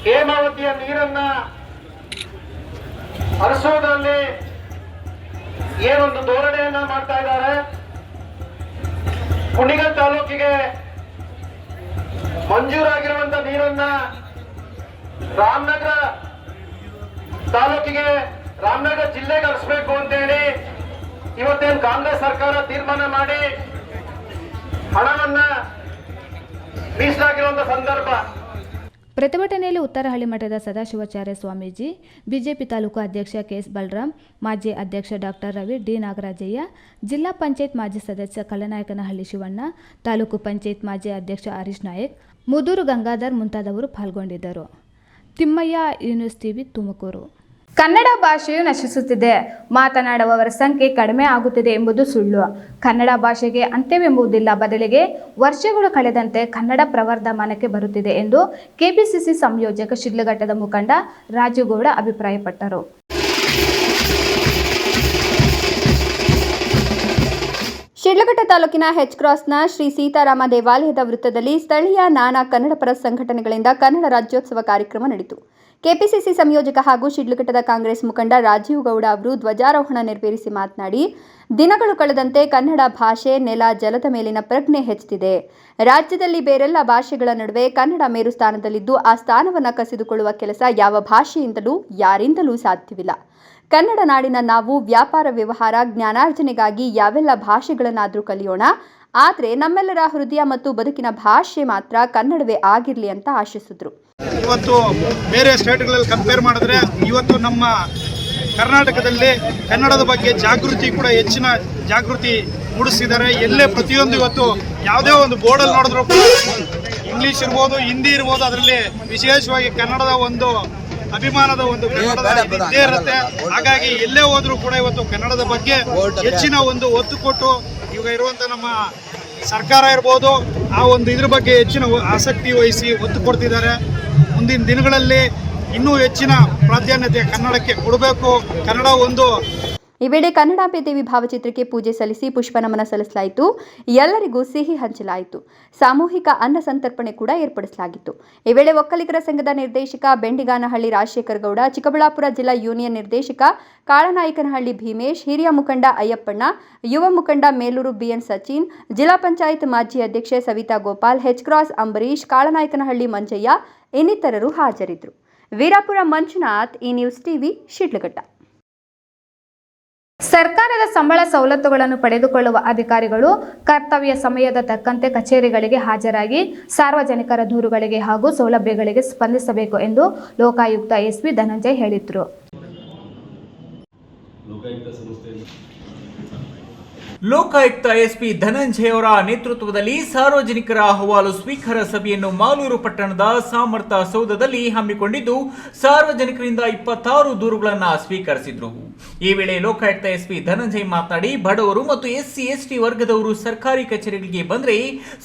ಹೇಮಾವತಿಯ ನೀರನ್ನ ಹರಿಸೋದ್ರಲ್ಲಿ ಏನೊಂದು ಧೋರಣೆಯನ್ನ ಮಾಡ್ತಾ ಇದ್ದಾರೆ. ಕುಣಿಗಲ್ ತಾಲೂಕಿಗೆ ಮಂಜೂರಾಗಿರುವಂತ ನೀರನ್ನ ರಾಮನಗರ ತಾಲೂಕಿಗೆ, ರಾಮನಗರ ಜಿಲ್ಲೆಗೆ ಹರಿಸ್ಬೇಕು ಅಂತೇಳಿ ಇವತ್ತೇನು ಕಾಂಗ್ರೆಸ್ ಸರ್ಕಾರ ತೀರ್ಮಾನ ಮಾಡಿ ಹಣವನ್ನ ಮೀಸಲಾಗಿರುವಂತ ಸಂದರ್ಭ. ಪ್ರತಿಭಟನೆಯಲ್ಲಿ ಉತ್ತರಹಳ್ಳಿ ಮಠದ ಸದಾಶಿವಾಚಾರ್ಯ ಸ್ವಾಮೀಜಿ, ಬಿಜೆಪಿ ತಾಲೂಕು ಅಧ್ಯಕ್ಷ ಕೆಎಸ್ ಬಲರಾಮ್ ಮಾಜಿ ಅಧ್ಯಕ್ಷ ಡಾಕ್ಟರ್ ರವಿ ಡಿ ನಾಗರಾಜಯ್ಯ, ಜಿಲ್ಲಾ ಪಂಚಾಯತ್ ಮಾಜಿ ಸದಸ್ಯ ಕಲ್ಲನಾಯಕನಹಳ್ಳಿ ಶಿವಣ್ಣ, ತಾಲೂಕು ಪಂಚಾಯತ್ ಮಾಜಿ ಅಧ್ಯಕ್ಷ ಹರೀಶ್ ನಾಯಕ್ ಮುದೂರು ಗಂಗಾಧರ್ ಮುಂತಾದವರು ಪಾಲ್ಗೊಂಡಿದ್ದರು. Thimmaiah university TV Tumakuru. Kannada ಭಾಷೆಯು ನಶಿಸುತ್ತಿದೆ. ಮಾತನಾಡುವವರ ಸಂಖ್ಯೆ ಕಡಿಮೆ ಆಗುತ್ತಿದೆ ಎಂಬುದು ಸುಳ್ಳು. ಕನ್ನಡ ಭಾಷೆಗೆ ಅಂತ್ಯವೆಂಬುದಿಲ್ಲ. ಬದಲಿಗೆ ವರ್ಷಗಳು ಕಳೆದಂತೆ ಕನ್ನಡ ಪ್ರವರ್ಧಮಾನಕ್ಕೆ ಬರುತ್ತಿದೆ ಎಂದು ಕೆಪಿಸಿಸಿ ಸಂಯೋಜಕ ಶಿಡ್ಲಘಟ್ಟದ ಮುಖಂಡ ರಾಜುಗೌಡ ಅಭಿಪ್ರಾಯಪಟ್ಟರು. ಶಿಡ್ಲಘಟ್ಟ ತಾಲೂಕಿನ ಹೆಚ್ ಕ್ರಾಸ್ನ ಶ್ರೀ ಸೀತಾರಾಮ ದೇವಾಲಯದ ವೃತ್ತದಲ್ಲಿ ಸ್ಥಳೀಯ ನಾನಾ ಕನ್ನಡಪರ ಸಂಘಟನೆಗಳಿಂದ ಕನ್ನಡ ರಾಜ್ಯೋತ್ಸವ ಕಾರ್ಯಕ್ರಮ ನಡೆಯಿತು. ಕೆಪಿಸಿಸಿ ಸಂಯೋಜಕ ಹಾಗೂ ಶಿಡ್ಲಘಟ್ಟದ ಕಾಂಗ್ರೆಸ್ ಮುಖಂಡ ರಾಜೀವ್ ಗೌಡ ಅವರು ಧ್ವಜಾರೋಹಣ ನೆರವೇರಿಸಿ ಮಾತನಾಡಿ, ದಿನಗಳು ಕಳೆದಂತೆ ಕನ್ನಡ ಭಾಷೆ, ನೆಲ, ಜಲದ ಮೇಲಿನ ಪ್ರಜ್ಞೆ ಹೆಚ್ಚುತ್ತಿದೆ. ರಾಜ್ಯದಲ್ಲಿ ಬೇರೆಲ್ಲ ಭಾಷೆಗಳ ನಡುವೆ ಕನ್ನಡ ಮೇರು ಸ್ಥಾನದಲ್ಲಿದ್ದು ಆ ಸ್ಥಾನವನ್ನು ಕಸಿದುಕೊಳ್ಳುವ ಕೆಲಸ ಯಾವ ಭಾಷೆಯಿಂದಲೂ ಯಾರಿಂದಲೂ ಸಾಧ್ಯವಿಲ್ಲ. ಕನ್ನಡ ನಾಡಿನ ನಾವು ವ್ಯಾಪಾರ ವ್ಯವಹಾರ, ಜ್ಞಾನಾರ್ಜನೆಗಾಗಿ ಯಾವೆಲ್ಲ ಭಾಷೆಗಳನ್ನಾದರೂ ಕಲಿಯೋಣ. ಆದರೆ ನಮ್ಮೆಲ್ಲರ ಹೃದಯ ಮತ್ತು ಬದುಕಿನ ಭಾಷೆ ಮಾತ್ರ ಕನ್ನಡವೇ ಆಗಿರಲಿ ಅಂತ ಆಶಿಸಿದ್ರು. ಇವತ್ತು ಬೇರೆ ಸ್ಟೇಟ್ಗಳಲ್ಲಿ ಕಂಪೇರ್ ಮಾಡಿದ್ರೆ ಇವತ್ತು ನಮ್ಮ ಕರ್ನಾಟಕದಲ್ಲಿ ಕನ್ನಡದ ಬಗ್ಗೆ ಜಾಗೃತಿ ಕೂಡ ಹೆಚ್ಚಿನ ಜಾಗೃತಿ ಮೂಡಿಸಿದ್ದಾರೆ. ಎಲ್ಲೇ ಪ್ರತಿಯೊಂದು ಇವತ್ತು ಯಾವುದೇ ಒಂದು ಬೋರ್ಡಲ್ಲಿ ನೋಡಿದ್ರು ಇಂಗ್ಲೀಷ್ ಇರ್ಬೋದು, ಹಿಂದಿ ಇರ್ಬೋದು, ಅದರಲ್ಲಿ ವಿಶೇಷವಾಗಿ ಕನ್ನಡದ ಒಂದು ಅಭಿಮಾನದ ಒಂದು ಇದ್ದೇ ಇರುತ್ತೆ. ಹಾಗಾಗಿ ಎಲ್ಲೇ ಹೋದ್ರೂ ಕೂಡ ಇವತ್ತು ಕನ್ನಡದ ಬಗ್ಗೆ ಹೆಚ್ಚಿನ ಒಂದು ಒತ್ತು ಕೊಟ್ಟು ಇವಾಗ ಇರುವಂತ ನಮ್ಮ ಸರ್ಕಾರ ಇರ್ಬೋದು ಆ ಒಂದು ಇದ್ರ ಬಗ್ಗೆ ಹೆಚ್ಚಿನ ಆಸಕ್ತಿ ವಹಿಸಿ ಒತ್ತು ಕೊಡ್ತಿದ್ದಾರೆ. ಮುಂದಿನ ದಿನಗಳಲ್ಲಿ ಇನ್ನೂ ಹೆಚ್ಚಿನ ಪ್ರಾಧಾನ್ಯತೆ ಕನ್ನಡಕ್ಕೆ ಕೊಡಬೇಕು. ಕನ್ನಡ ಒಂದು ಈ ವೇಳೆ ಕನ್ನಡಾಂಬೆ ದೇವಿ ಭಾವಚಿತ್ರಕ್ಕೆ ಪೂಜೆ ಸಲ್ಲಿಸಿ ಪುಷ್ಪನಮನ ಸಲ್ಲಿಸಲಾಯಿತು. ಎಲ್ಲರಿಗೂ ಸಿಹಿ ಹಂಚಲಾಯಿತು. ಸಾಮೂಹಿಕ ಅನ್ನ ಸಂತರ್ಪಣೆ ಕೂಡ ಏರ್ಪಡಿಸಲಾಗಿತ್ತು. ಈ ವೇಳೆ ಒಕ್ಕಲಿಗರ ಸಂಘದ ನಿರ್ದೇಶಕ ಬೆಂಡಿಗಾನಹಳ್ಳಿ ರಾಜಶೇಖರ ಗೌಡ ಚಿಕ್ಕಬಳ್ಳಾಪುರ ಜಿಲ್ಲಾ ಯೂನಿಯನ್ ನಿರ್ದೇಶಕ ಕಾಳನಾಯಕನಹಳ್ಳಿ ಭೀಮೇಶ್, ಹಿರಿಯ ಮುಖಂಡ ಅಯ್ಯಪ್ಪಣ್ಣ, ಯುವ ಮುಖಂಡ ಮೇಲೂರು ಬಿಎನ್ ಸಚಿನ್, ಜಿಲ್ಲಾ ಪಂಚಾಯತ್ ಮಾಜಿ ಅಧ್ಯಕ್ಷೆ ಸವಿತಾ ಗೋಪಾಲ್ ಹೆಚ್ ಕ್ರಾಸ್ ಅಂಬರೀಶ್ ಕಾಳನಾಯಕನಹಳ್ಳಿ ಮಂಜಯ್ಯ ಇನ್ನಿತರರು ಹಾಜರಿದ್ದರು. ವೀರಾಪುರ ಮಂಜುನಾಥ್ ಈ ನ್ಯೂಸ್ ಟಿವಿ, ಶಿಡ್ಲಘಟ್ಟ. ಸರ್ಕಾರದ ಸಂಬಳ ಸವಲತ್ತುಗಳನ್ನು ಪಡೆದುಕೊಳ್ಳುವ ಅಧಿಕಾರಿಗಳು ಕರ್ತವ್ಯ ಸಮಯದ ತಕ್ಕಂತೆ ಕಚೇರಿಗಳಿಗೆ ಹಾಜರಾಗಿ ಸಾರ್ವಜನಿಕರ ದೂರುಗಳಿಗೆ ಹಾಗೂ ಸೌಲಭ್ಯಗಳಿಗೆ ಸ್ಪಂದಿಸಬೇಕು ಎಂದು ಲೋಕಾಯುಕ್ತ ಎಸ್ಪಿ ಧನಂಜಯ್ ಹೇಳಿದರು. ಲೋಕಾಯುಕ್ತ ಎಸ್ಪಿ ಧನಂಜಯ ಅವರ ನೇತೃತ್ವದಲ್ಲಿ ಸಾರ್ವಜನಿಕರ ಅಹವಾಲು ಸ್ವೀಕಾರ ಸಭೆಯನ್ನು ಮಾಲೂರು ಪಟ್ಟಣದ ಸಾಮರ್ಥ ಸೌಧದಲ್ಲಿ ಹಮ್ಮಿಕೊಂಡಿದ್ದು, ಸಾರ್ವಜನಿಕರಿಂದ ಇಪ್ಪತ್ತಾರು ದೂರುಗಳನ್ನು ಸ್ವೀಕರಿಸಿದ್ರು. ಈ ವೇಳೆ ಲೋಕಾಯುಕ್ತ ಎಸ್ಪಿ ಧನಂಜಯ್ ಮಾತನಾಡಿ, ಬಡವರು ಮತ್ತು ಎಸ್ಸಿ, ಎಸ್ಟಿ ವರ್ಗದವರು ಸರ್ಕಾರಿ ಕಚೇರಿಗಳಿಗೆ ಬಂದರೆ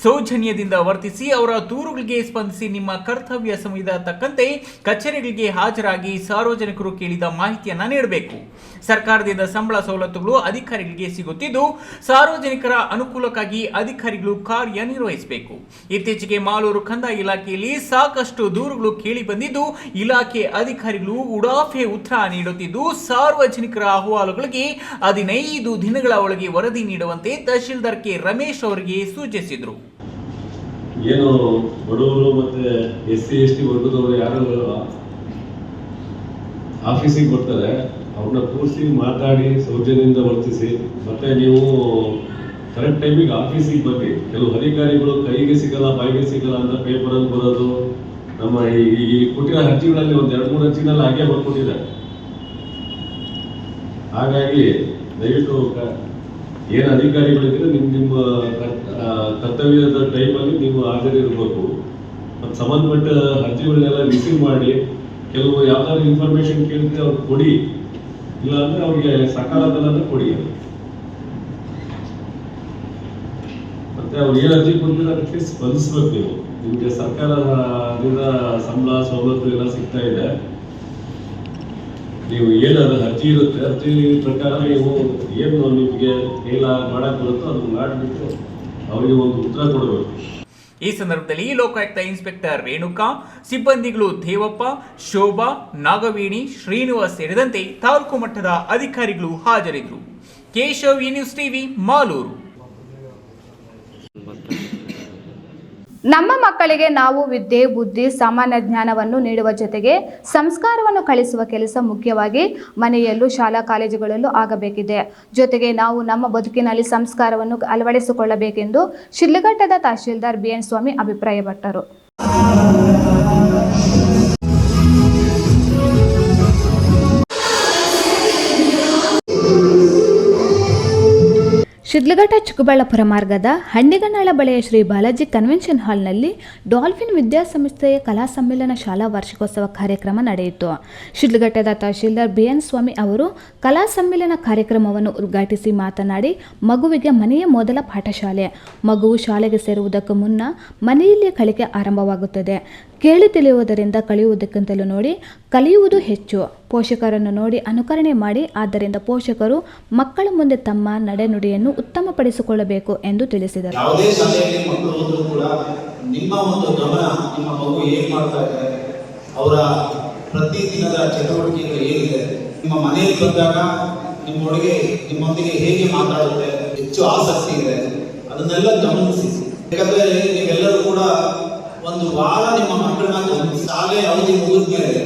ಸೌಜನ್ಯದಿಂದ ವರ್ತಿಸಿ ಅವರ ದೂರುಗಳಿಗೆ ಸ್ಪಂದಿಸಿ ನಿಮ್ಮ ಕರ್ತವ್ಯ ಸಮಯದ ತಕ್ಕಂತೆ ಕಚೇರಿಗಳಿಗೆ ಹಾಜರಾಗಿ ಸಾರ್ವಜನಿಕರು ಕೇಳಿದ ಮಾಹಿತಿಯನ್ನು ನೀಡಬೇಕು. ಸರ್ಕಾರದಿಂದ ಸಂಬಳ ಸವಲತ್ತುಗಳು ಅಧಿಕಾರಿಗಳಿಗೆ ಸಿಗುತ್ತಿದ್ದು, ಸಾರ್ವಜನಿಕರ ಅನುಕೂಲಕ್ಕಾಗಿ ಅಧಿಕಾರಿಗಳು ಕಾರ್ಯನಿರ್ವಹಿಸಬೇಕು. ಇತ್ತೀಚೆಗೆ ಮಾಲೂರು ಕಂದಾಯ ಇಲಾಖೆಯಲ್ಲಿ ಸಾಕಷ್ಟು ದೂರುಗಳು ಕೇಳಿ ಬಂದಿದ್ದು, ಇಲಾಖೆ ಅಧಿಕಾರಿಗಳು ಉಡಾಫೆ ಉತ್ತರ ನೀಡುತ್ತಿದ್ದು, ಸಾರ್ವಜನಿಕರ ಅಹವಾಲುಗಳಿಗೆ ಹದಿನೈದು ದಿನಗಳ ಒಳಗೆ ವರದಿ ನೀಡುವಂತೆ ತಹಶೀಲ್ದಾರ್ ಕೆ. ರಮೇಶ್ ಅವರಿಗೆ ಸೂಚಿಸಿದರು. ಏನು ಬಡವರು ಮತ್ತೆ ಎಸ್ ಸಿ ಎಸ್ ಟಿ ವರ್ಗದವರು ಯಾರು ಆಫೀಸಿಗೆ ಬರ್ತಾರೆ. ಅವ್ರನ್ನ ಕೂರಿಸಿ ಮಾತಾಡಿ, ಸೌಜನ್ಯದಿಂದ ವರ್ತಿಸಿ. ಮತ್ತೆ ನೀವು ಕರೆಕ್ಟ್ ಟೈಮಿಗೆ ಆಫೀಸಿಗೆ ಬನ್ನಿ. ಕೆಲವು ಅಧಿಕಾರಿಗಳು ಕೈಗೆ ಸಿಗಲ್ಲ, ಬಾಯಿಗೆ ಸಿಗಲ್ಲ ಅಂತ ಪೇಪರಲ್ಲಿ ಬರೋದು. ನಮ್ಮ ಈ ಕೊಟ್ಟಿರೋ ಅರ್ಜಿಗಳಲ್ಲಿ ಒಂದು ಎರಡು ಮೂರು ಅರ್ಜಿನಲ್ಲಿ ಹಾಗೆ ಬರ್ಕೊಟ್ಟಿದ್ದಾರೆ ಹಾಗಾಗಿ ದಯವಿಟ್ಟು ಏನು ಅಧಿಕಾರಿಗಳಿದ್ರೆ ನಿಮ್ಮ ನಿಮ್ಮ ಕರ್ತವ್ಯದ ಟೈಮಲ್ಲಿ ನೀವು ಹಾಜರಿರಬೇಕು. ಮತ್ತು ಸಂಬಂಧಪಟ್ಟ ಅರ್ಜಿಗಳನ್ನೆಲ್ಲ ರಿಸೀವ್ ಮಾಡಿ. ಕೆಲವು ಯಾವ್ದಾದ್ರು ಇನ್ಫಾರ್ಮೇಶನ್ ಕೇಳಿದ್ರೆ ಅವ್ರು ಕೊಡಿ. ಇಲ್ಲ ಅಂದ್ರೆ ಅವ್ರಿಗೆ ಸಕಾಲದಲ್ಲೇ ಕೊಡಿ ಮತ್ತೆ ಅವ್ರು ಏನು ಅರ್ಜಿ ಅದಕ್ಕೆ ಸ್ಪಂದಿಸ್ಬೇಕು ನೀವು. ನಿಮಗೆ ಸರ್ಕಾರದಿಂದ ಸಂಬಳ ಸವಲತ್ತು ಎಲ್ಲ ಸಿಗ್ತಾ ಇದೆ. ನೀವು ಏನಾದ್ರು ಅರ್ಜಿ ಇರುತ್ತೆ, ಅರ್ಜಿ ಪ್ರಕಾರ ನೀವು ಏನು ನಿಮಗೆ ಕೈಲ ಮಾಡಕ್ ಬರುತ್ತೋ ಅದನ್ನ ಮಾಡಿಬಿಟ್ಟು ಅವರಿಗೆ ಒಂದು ಉತ್ತರ ಕೊಡಬೇಕು. ಈ ಸಂದರ್ಭದಲ್ಲಿ ಲೋಕಾಯುಕ್ತ ಇನ್ಸ್ಪೆಕ್ಟರ್ ರೇಣುಕಾ, ಸಿಬ್ಬಂದಿಗಳು ದೇವಪ್ಪ, ಶೋಭಾ, ನಾಗವೇಣಿ, ಶ್ರೀನಿವಾಸ್ ಸೇರಿದಂತೆ ತಾಲೂಕು ಮಟ್ಟದ ಅಧಿಕಾರಿಗಳು ಹಾಜರಿದ್ದರು. Keshav news TV, Malur. ನಮ್ಮ ಮಕ್ಕಳಿಗೆ ನಾವು ವಿದ್ಯೆ, ಬುದ್ಧಿ, ಸಾಮಾನ್ಯ ಜ್ಞಾನವನ್ನು ನೀಡುವ ಜೊತೆಗೆ ಸಂಸ್ಕಾರವನ್ನು ಕಳಿಸುವ ಕೆಲಸ ಮುಖ್ಯವಾಗಿ ಮನೆಯಲ್ಲೂ ಶಾಲಾ ಕಾಲೇಜುಗಳಲ್ಲೂ ಆಗಬೇಕಿದೆ. ಜೊತೆಗೆ ನಾವು ನಮ್ಮ ಬದುಕಿನಲ್ಲಿ ಸಂಸ್ಕಾರವನ್ನು ಅಳವಡಿಸಿಕೊಳ್ಳಬೇಕೆಂದು ಶಿಲ್ಲಘಟ್ಟದ ತಹಶೀಲ್ದಾರ್ ಬಿಎನ್ ಸ್ವಾಮಿ ಅಭಿಪ್ರಾಯಪಟ್ಟರು. ಶಿಡ್ಲಘಟ್ಟ ಚಿಕ್ಕಬಳ್ಳಾಪುರ ಮಾರ್ಗದ ಹಂಡಿಗನಾಳ ಬಳಿಯ ಶ್ರೀ ಬಾಲಾಜಿ ಕನ್ವೆನ್ಷನ್ ಹಾಲ್ನಲ್ಲಿ ಡಾಲ್ಫಿನ್ ವಿದ್ಯಾಸಂಸ್ಥೆಯ ಕಲಾ ಸಮ್ಮೇಳನ ಶಾಲಾ ವಾರ್ಷಿಕೋತ್ಸವ ಕಾರ್ಯಕ್ರಮ ನಡೆಯಿತು. ಶಿಡ್ಲಘಟ್ಟದ ತಹಶೀಲ್ದಾರ್ ಬಿಎನ್ ಸ್ವಾಮಿ ಅವರು ಕಲಾ ಸಮ್ಮೇಳನ ಕಾರ್ಯಕ್ರಮವನ್ನು ಉದ್ಘಾಟಿಸಿ ಮಾತನಾಡಿ, ಮಗುವಿಗೆ ಮನೆಯ ಮೊದಲ ಪಾಠಶಾಲೆ, ಮಗುವು ಶಾಲೆಗೆ ಸೇರುವುದಕ್ಕೂ ಮುನ್ನ ಮನೆಯಲ್ಲಿಯೇ ಕಲಿಕೆ ಆರಂಭವಾಗುತ್ತದೆ. ಕೇಳಿ ತಿಳಿಯುವುದರಿಂದ ಕಲಿಯುವುದಕ್ಕಿಂತಲೂ ನೋಡಿ ಕಲಿಯುವುದು ಹೆಚ್ಚು. ಪೋಷಕರನ್ನು ನೋಡಿ ಅನುಕರಣೆ ಮಾಡಿ, ಆದ್ದರಿಂದ ಪೋಷಕರು ಮಕ್ಕಳ ಮುಂದೆ ತಮ್ಮ ನಡೆನುಡಿಯನ್ನು ಉತ್ತಮಪಡಿಸಿಕೊಳ್ಳಬೇಕು ಎಂದು ತಿಳಿಸಿದರು. ಯಾವುದೇ ಶಾಲೆಯಲ್ಲಿ ಮಕ್ಕಳು ಕೂಡ ನಿಮ್ಮ ಒಂದು ಗಮನ, ನಿಮ್ಮ ಮಗು ಏನು ಮಾಡ್ತಾ ಇದೆ ಅವರ ಪ್ರತಿದಿನದ ಚಟುವಟಿಕೆಗಳು ಏನಿದೆ, ನಿಮ್ಮ ಮನೆಯಲ್ಲಿ ಬಂದಾಗ ನಿಮ್ಮ ಹುಡುಗಿ ನಿಮ್ಮೊಂದಿಗೆ ಹೇಗೆ ಮಾತಾಡುತ್ತೆ, ಹೆಚ್ಚು ಆಸಕ್ತಿ ಇದೆ, ಅದನ್ನೆಲ್ಲ ಗಮನಿಸಿ. ಯಾಕಂದ್ರೆ ನೀವೆಲ್ಲರೂ ಕೂಡ ಒಂದು ವಾರ ನಿಮ್ಮ ಮಕ್ಕಳನ್ನ ಶಾಲೆ ಅವಧಿ ಮುಗಿದ ಮೇಲೆ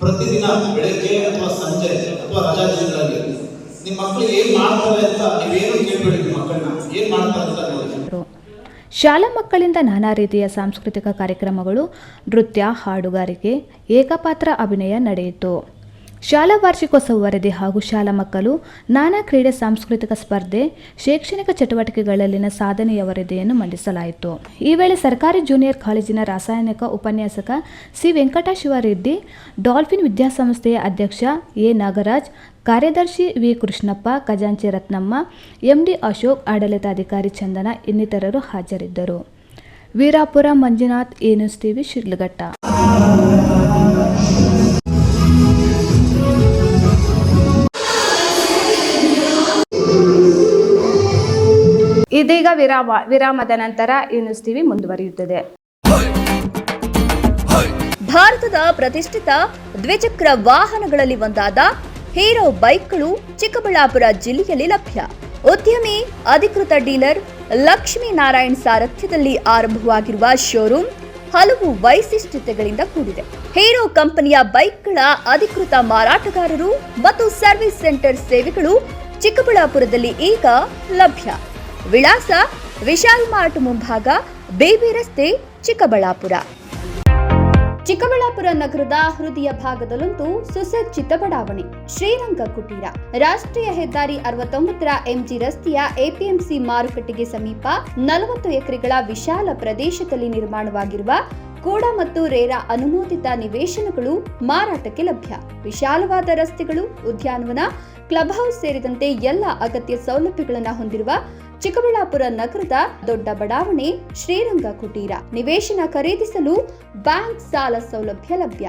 ಪ್ರತಿದಿನ ಬೆಳಗ್ಗೆ ಅಥವಾ ಸಂಜೆ ಅಥವಾ ರಜಾ ದಿನಗಳಲ್ಲಿ ನಿಮ್ಮ ಮಕ್ಕಳು ಏನ್ ಮಾಡ್ತಾರೆ ಅಂತ ನೀವೇನು ಕೇಳ್ಬೇಡಿ ನಿಮ್ಮ ಮಕ್ಕಳನ್ನ. ಏನ್ ಮಾಡ್ತಾರೆ ಅಂತ ನೋಡಿ. ಶಾಲಾ ಮಕ್ಕಳಿಂದ ನಾನಾ ರೀತಿಯ ಸಾಂಸ್ಕೃತಿಕ ಕಾರ್ಯಕ್ರಮಗಳು, ನೃತ್ಯ, ಹಾಡುಗಾರಿಕೆ, ಏಕಪಾತ್ರ ಅಭಿನಯ ನಡೆಯಿತು. ಶಾಲಾ ವಾರ್ಷಿಕೋತ್ಸವ ವರದಿ ಹಾಗೂ ಶಾಲಾ ಮಕ್ಕಳು ನಾನಾ ಕ್ರೀಡೆ ಸಾಂಸ್ಕೃತಿಕ ಸ್ಪರ್ಧೆ, ಶೈಕ್ಷಣಿಕ ಚಟುವಟಿಕೆಗಳಲ್ಲಿನ ಸಾಧನೆಯ ವರದಿಯನ್ನು ಮಂಡಿಸಲಾಯಿತು. ಈ ವೇಳೆ ಸರ್ಕಾರಿ ಜೂನಿಯರ್ ಕಾಲೇಜಿನ ರಾಸಾಯನಿಕ ಉಪನ್ಯಾಸಕ ಸಿ. ವೆಂಕಟಶಿವರೆಡ್ಡಿ, ಡಾಲ್ಫಿನ್ ವಿದ್ಯಾಸಂಸ್ಥೆಯ ಅಧ್ಯಕ್ಷ ಎ. ನಾಗರಾಜ್, ಕಾರ್ಯದರ್ಶಿ ವಿ. ಕೃಷ್ಣಪ್ಪ, ಖಜಾಂಚಿ ರತ್ನಮ್ಮ ಎಂಡಿ ಅಶೋಕ್, ಆಡಳಿತಾಧಿಕಾರಿ ಚಂದನ ಇನ್ನಿತರರು ಹಾಜರಿದ್ದರು. ವೀರಾಪುರ ಮಂಜುನಾಥ್ ಏನುಸ್ತೀವಿ ಟಿವಿ ಇದೀಗ ವಿರಾಮ, ವಿರಾಮದ ನಂತರ ಈ ಟಿವಿ ಮುಂದುವರಿಯುತ್ತದೆ. ಭಾರತದ ಪ್ರತಿಷ್ಠಿತ ದ್ವಿಚಕ್ರ ವಾಹನಗಳಲ್ಲಿ ಒಂದಾದ ಹೀರೋ ಬೈಕ್ಗಳು ಚಿಕ್ಕಬಳ್ಳಾಪುರ ಜಿಲ್ಲೆಯಲ್ಲಿ ಲಭ್ಯ. ಉದ್ಯಮಿ, ಅಧಿಕೃತ ಡೀಲರ್ ಲಕ್ಷ್ಮೀನಾರಾಯಣ್ ಸಾರಥ್ಯದಲ್ಲಿ ಆರಂಭವಾಗಿರುವ ಶೋರೂಮ್ ಹಲವು ವೈಶಿಷ್ಟ್ಯತೆಗಳಿಂದ ಕೂಡಿದೆ. ಹೀರೋ ಕಂಪನಿಯ ಬೈಕ್ಗಳ ಅಧಿಕೃತ ಮಾರಾಟಗಾರರು ಮತ್ತು ಸರ್ವಿಸ್ ಸೆಂಟರ್ ಸೇವೆಗಳು ಚಿಕ್ಕಬಳ್ಳಾಪುರದಲ್ಲಿ ಈಗ ಲಭ್ಯ. ವಿಳಾಸ ವಿಶಾಲ್ ಮಾರ್ಟ್ ಮುಂಭಾಗ ಬೇಬಿ ರಸ್ತೆ, ಚಿಕ್ಕಬಳ್ಳಾಪುರ. ಚಿಕ್ಕಬಳ್ಳಾಪುರ ನಗರದ ಹೃದಯ ಭಾಗದಲ್ಲಂತೂ ಸುಸಜ್ಜಿತ ಬಡಾವಣೆ ಶ್ರೀರಂಗ ಕುಟೀರ ರಾಷ್ಟ್ರೀಯ ಹೆದ್ದಾರಿ ಅರವತ್ತೊಂಬತ್ತರ ಎಂಜಿ ರಸ್ತೆಯ ಎಪಿಎಂಸಿ ಮಾರುಕಟ್ಟೆಗೆ ಸಮೀಪ ನಲವತ್ತು ಎಕರೆಗಳ ವಿಶಾಲ ಪ್ರದೇಶದಲ್ಲಿ ನಿರ್ಮಾಣವಾಗಿರುವ ಕೂಡ ಮತ್ತು ರೇರಾ ಅನುಮೋದಿತ ನಿವೇಶನಗಳು ಮಾರಾಟಕ್ಕೆ ಲಭ್ಯ. ವಿಶಾಲವಾದ ರಸ್ತೆಗಳು, ಉದ್ಯಾನವನ, ಕ್ಲಬ್ ಹೌಸ್ ಸೇರಿದಂತೆ ಎಲ್ಲ ಅಗತ್ಯ ಸೌಲಭ್ಯಗಳನ್ನು ಹೊಂದಿರುವ ಚಿಕ್ಕಬಳ್ಳಾಪುರ ನಗರದ ದೊಡ್ಡ ಬಡಾವಣೆ ಶ್ರೀರಂಗ ಕುಟೀರ ನಿವೇಶನ ಖರೀದಿಸಲು ಬ್ಯಾಂಕ್ ಸಾಲ ಸೌಲಭ್ಯ ಲಭ್ಯ.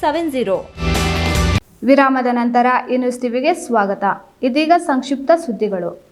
seven zero. ವಿರಾಮದ ನಂತರ ಇನ್ನು ಸ್ವಾಗತ. ಇದೀಗ ಸಂಕ್ಷಿಪ್ತ ಸುದ್ದಿಗಳು.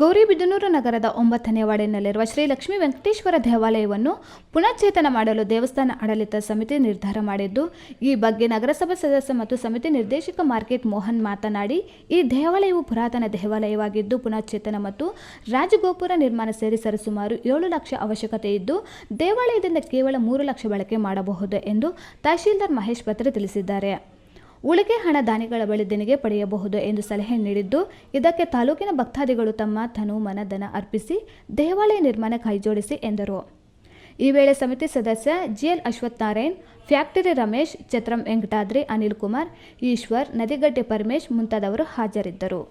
ಗೌರಿಬಿದನೂರು ನಗರದ ಒಂಬತ್ತನೇ ವಾರ್ಡಿನಲ್ಲಿರುವ ಶ್ರೀ ಲಕ್ಷ್ಮೀ ವೆಂಕಟೇಶ್ವರ ದೇವಾಲಯವನ್ನು ಪುನಶ್ಚೇತನ ಮಾಡಲು ದೇವಸ್ಥಾನ ಆಡಳಿತ ಸಮಿತಿ ನಿರ್ಧಾರ ಮಾಡಿದ್ದು, ಈ ಬಗ್ಗೆ ನಗರಸಭಾ ಸದಸ್ಯ ಮತ್ತು ಸಮಿತಿ ನಿರ್ದೇಶಕ ಮಾರ್ಕೆಟ್ ಮೋಹನ್ ಮಾತನಾಡಿ, ಈ ದೇವಾಲಯವು ಪುರಾತನ ದೇವಾಲಯವಾಗಿದ್ದು ಪುನಶ್ಚೇತನ ಮತ್ತು ರಾಜಗೋಪುರ ನಿರ್ಮಾಣ ಸೇರಿ ಸರಿಸುಮಾರು ಏಳು ಲಕ್ಷ ಅವಶ್ಯಕತೆ ಇದ್ದು, ದೇವಾಲಯದಿಂದ ಕೇವಲ ಮೂರು ಲಕ್ಷ ಬಳಕೆ ಮಾಡಬಹುದು ಎಂದು ತಹಶೀಲ್ದಾರ್ ಮಹೇಶ್ ಪತ್ರೆ ತಿಳಿಸಿದ್ದಾರೆ. ಉಳಿಕೆ ಹಣ ದಾನಿಗಳ ಬಳಿ ದೇಣಿಗೆ ಪಡೆಯಬಹುದು ಎಂದು ಸಲಹೆ ನೀಡಿದ್ದು, ಇದಕ್ಕೆ ತಾಲೂಕಿನ ಭಕ್ತಾದಿಗಳು ತಮ್ಮ ತನು ಧನ ಅರ್ಪಿಸಿ, ದೇವಾಲಯ ನಿರ್ಮಾಣ ಕೈಜೋಡಿಸಿ ಎಂದರು. ಈ ವೇಳೆ ಸಮಿತಿ ಸದಸ್ಯ ಜಿಎಲ್ ಅಶ್ವತ್ಥನಾರಾಯಣ್ ಫ್ಯಾಕ್ಟರಿ ರಮೇಶ್, ಚತ್ರಂ ವೆಂಕಟಾದ್ರಿ, ಅನಿಲ್ ಕುಮಾರ್, ಈಶ್ವರ್, ನದಿಗಡ್ಡೆ ಪರಮೇಶ್ ಮುಂತಾದವರು ಹಾಜರಿದ್ದರು.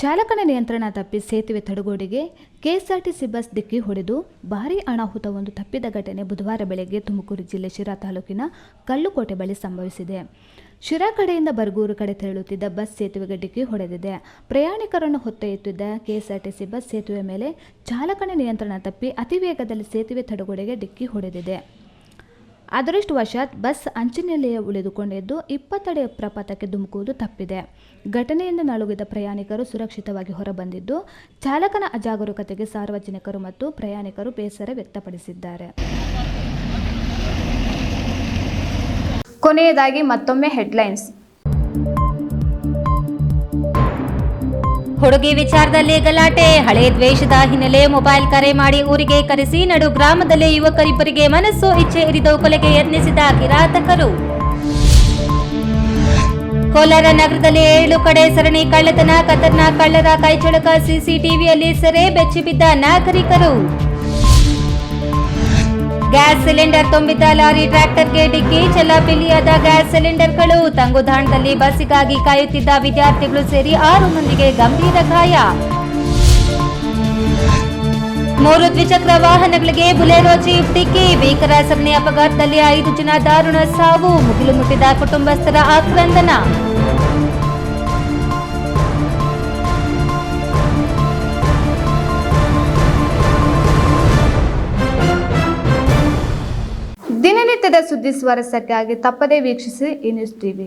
ಚಾಲಕನ ನಿಯಂತ್ರಣ ತಪ್ಪಿ ಸೇತುವೆ ತಡೆಗೋಡೆಗೆ ಕೆಎಸ್ಆರ್ಟಿಸಿ ಬಸ್ ಡಿಕ್ಕಿ ಹೊಡೆದು ಭಾರೀ ಅನಾಹುತವೊಂದು ತಪ್ಪಿದ ಘಟನೆ ಬುಧವಾರ ಬೆಳಗ್ಗೆ ತುಮಕೂರು ಜಿಲ್ಲೆ ಶಿರಾ ತಾಲೂಕಿನ ಕಲ್ಲುಕೋಟೆ ಬಳಿ ಸಂಭವಿಸಿದೆ. ಶಿರಾ ಕಡೆಯಿಂದ ಬರಗೂರು ಕಡೆ ತೆರಳುತ್ತಿದ್ದ ಬಸ್ ಸೇತುವೆಗೆ ಡಿಕ್ಕಿ ಹೊಡೆದಿದೆ. ಪ್ರಯಾಣಿಕರನ್ನು ಹೊತ್ತೊಯ್ಯುತ್ತಿದ್ದ ಕೆಎಸ್ಆರ್ಟಿಸಿ ಬಸ್ ಸೇತುವೆ ಮೇಲೆ ಚಾಲಕನ ನಿಯಂತ್ರಣ ತಪ್ಪಿ ಅತಿ ವೇಗದಲ್ಲಿ ಸೇತುವೆ ತಡೆಗೋಡೆಗೆ ಡಿಕ್ಕಿ ಹೊಡೆದಿದೆ. ಅದೃಷ್ಟವಶಾತ್ ಬಸ್ ಅಂಚಿನಲ್ಲಿಯೇ ಉಳಿದುಕೊಂಡಿದ್ದು ಇಪ್ಪತ್ತಡಿ ಪ್ರಪಾತಕ್ಕೆ ಧುಮುಕುವುದು ತಪ್ಪಿದೆ. ಘಟನೆಯಿಂದ ನಲುಗಿದ ಪ್ರಯಾಣಿಕರು ಸುರಕ್ಷಿತವಾಗಿ ಹೊರಬಂದಿದ್ದು, ಚಾಲಕನ ಅಜಾಗರೂಕತೆಗೆ ಸಾರ್ವಜನಿಕರು ಮತ್ತು ಪ್ರಯಾಣಿಕರು ಬೇಸರ ವ್ಯಕ್ತಪಡಿಸಿದ್ದಾರೆ. ಕೊನೆಯದಾಗಿ ಮತ್ತೊಮ್ಮೆ ಹೆಡ್ಲೈನ್ಸ್. ಹುಡುಗಿ ವಿಚಾರದಲ್ಲಿ ಗಲಾಟೆ, ಹಳೆ ದ್ವೇಷದ ಹಿನ್ನೆಲೆ ಮೊಬೈಲ್ ಕರೆ ಮಾಡಿ ಊರಿಗೆ ಕರೆಸಿ ನಡು ಗ್ರಾಮದಲ್ಲಿ ಯುವಕರಿಬ್ಬರಿಗೆ ಮನಸ್ಸು ಇಚ್ಛೆ ಇರಿದು ಕೊಲೆಗೆ ಯತ್ನಿಸಿದ ಕಿರಾತಕರು. ಕೋಲಾರ ನಗರದಲ್ಲಿ ಏಳು ಕಡೆ ಸರಣಿ ಕಳ್ಳತನ ಕತರ್ನ ಕಳ್ಳರ ಕೈಚಳಕ ಸಿಸಿಟಿವಿಯಲ್ಲಿ ಸೆರೆ ಬೆಚ್ಚಿಬಿದ್ದ ನಾಗರಿಕರು. ಗ್ಯಾಸ್ ಸಿಲಿಂಡರ್ ತುಂಬಿದ್ದ ಲಾರಿ ಟ್ರ್ಯಾಕ್ಟರ್ಗೆ ಡಿಕ್ಕಿ, ಚೆಲ್ಲಾಪಿಲ್ಲಿಯಾದ ಗ್ಯಾಸ್ ಸಿಲಿಂಡರ್ಗಳು ತಂಗುದಾಣದಲ್ಲಿ ಬಸ್ಸಿಗಾಗಿ ಕಾಯುತ್ತಿದ್ದ ವಿದ್ಯಾರ್ಥಿಗಳು ಸೇರಿ ಆರು ಮಂದಿಗೆ ಗಂಭೀರ ಗಾಯ. ಮೂರು ದ್ವಿಚಕ್ರ ವಾಹನಗಳಿಗೆ ಬುಲೆರೋ ಜೀಪ್ ಡಿಕ್ಕಿ, ಭೀಕರ ಸರಣಿ ಅಪಘಾತದಲ್ಲಿ ಐದು ಜನ ದಾರುಣ ಸಾವು, ಮುಗಿಲು ಮುಟ್ಟಿದ ಕುಟುಂಬಸ್ಥರ ಆಕ್ರಂದನ. ದಿನನಿತ್ಯದ ಸುದ್ದಿ ಸ್ವಾರಸ್ಯಕ್ಕಾಗಿ ತಪ್ಪದೇ ವೀಕ್ಷಿಸಿ ಈ ನ್ಯೂಸ್ ಟಿವಿ.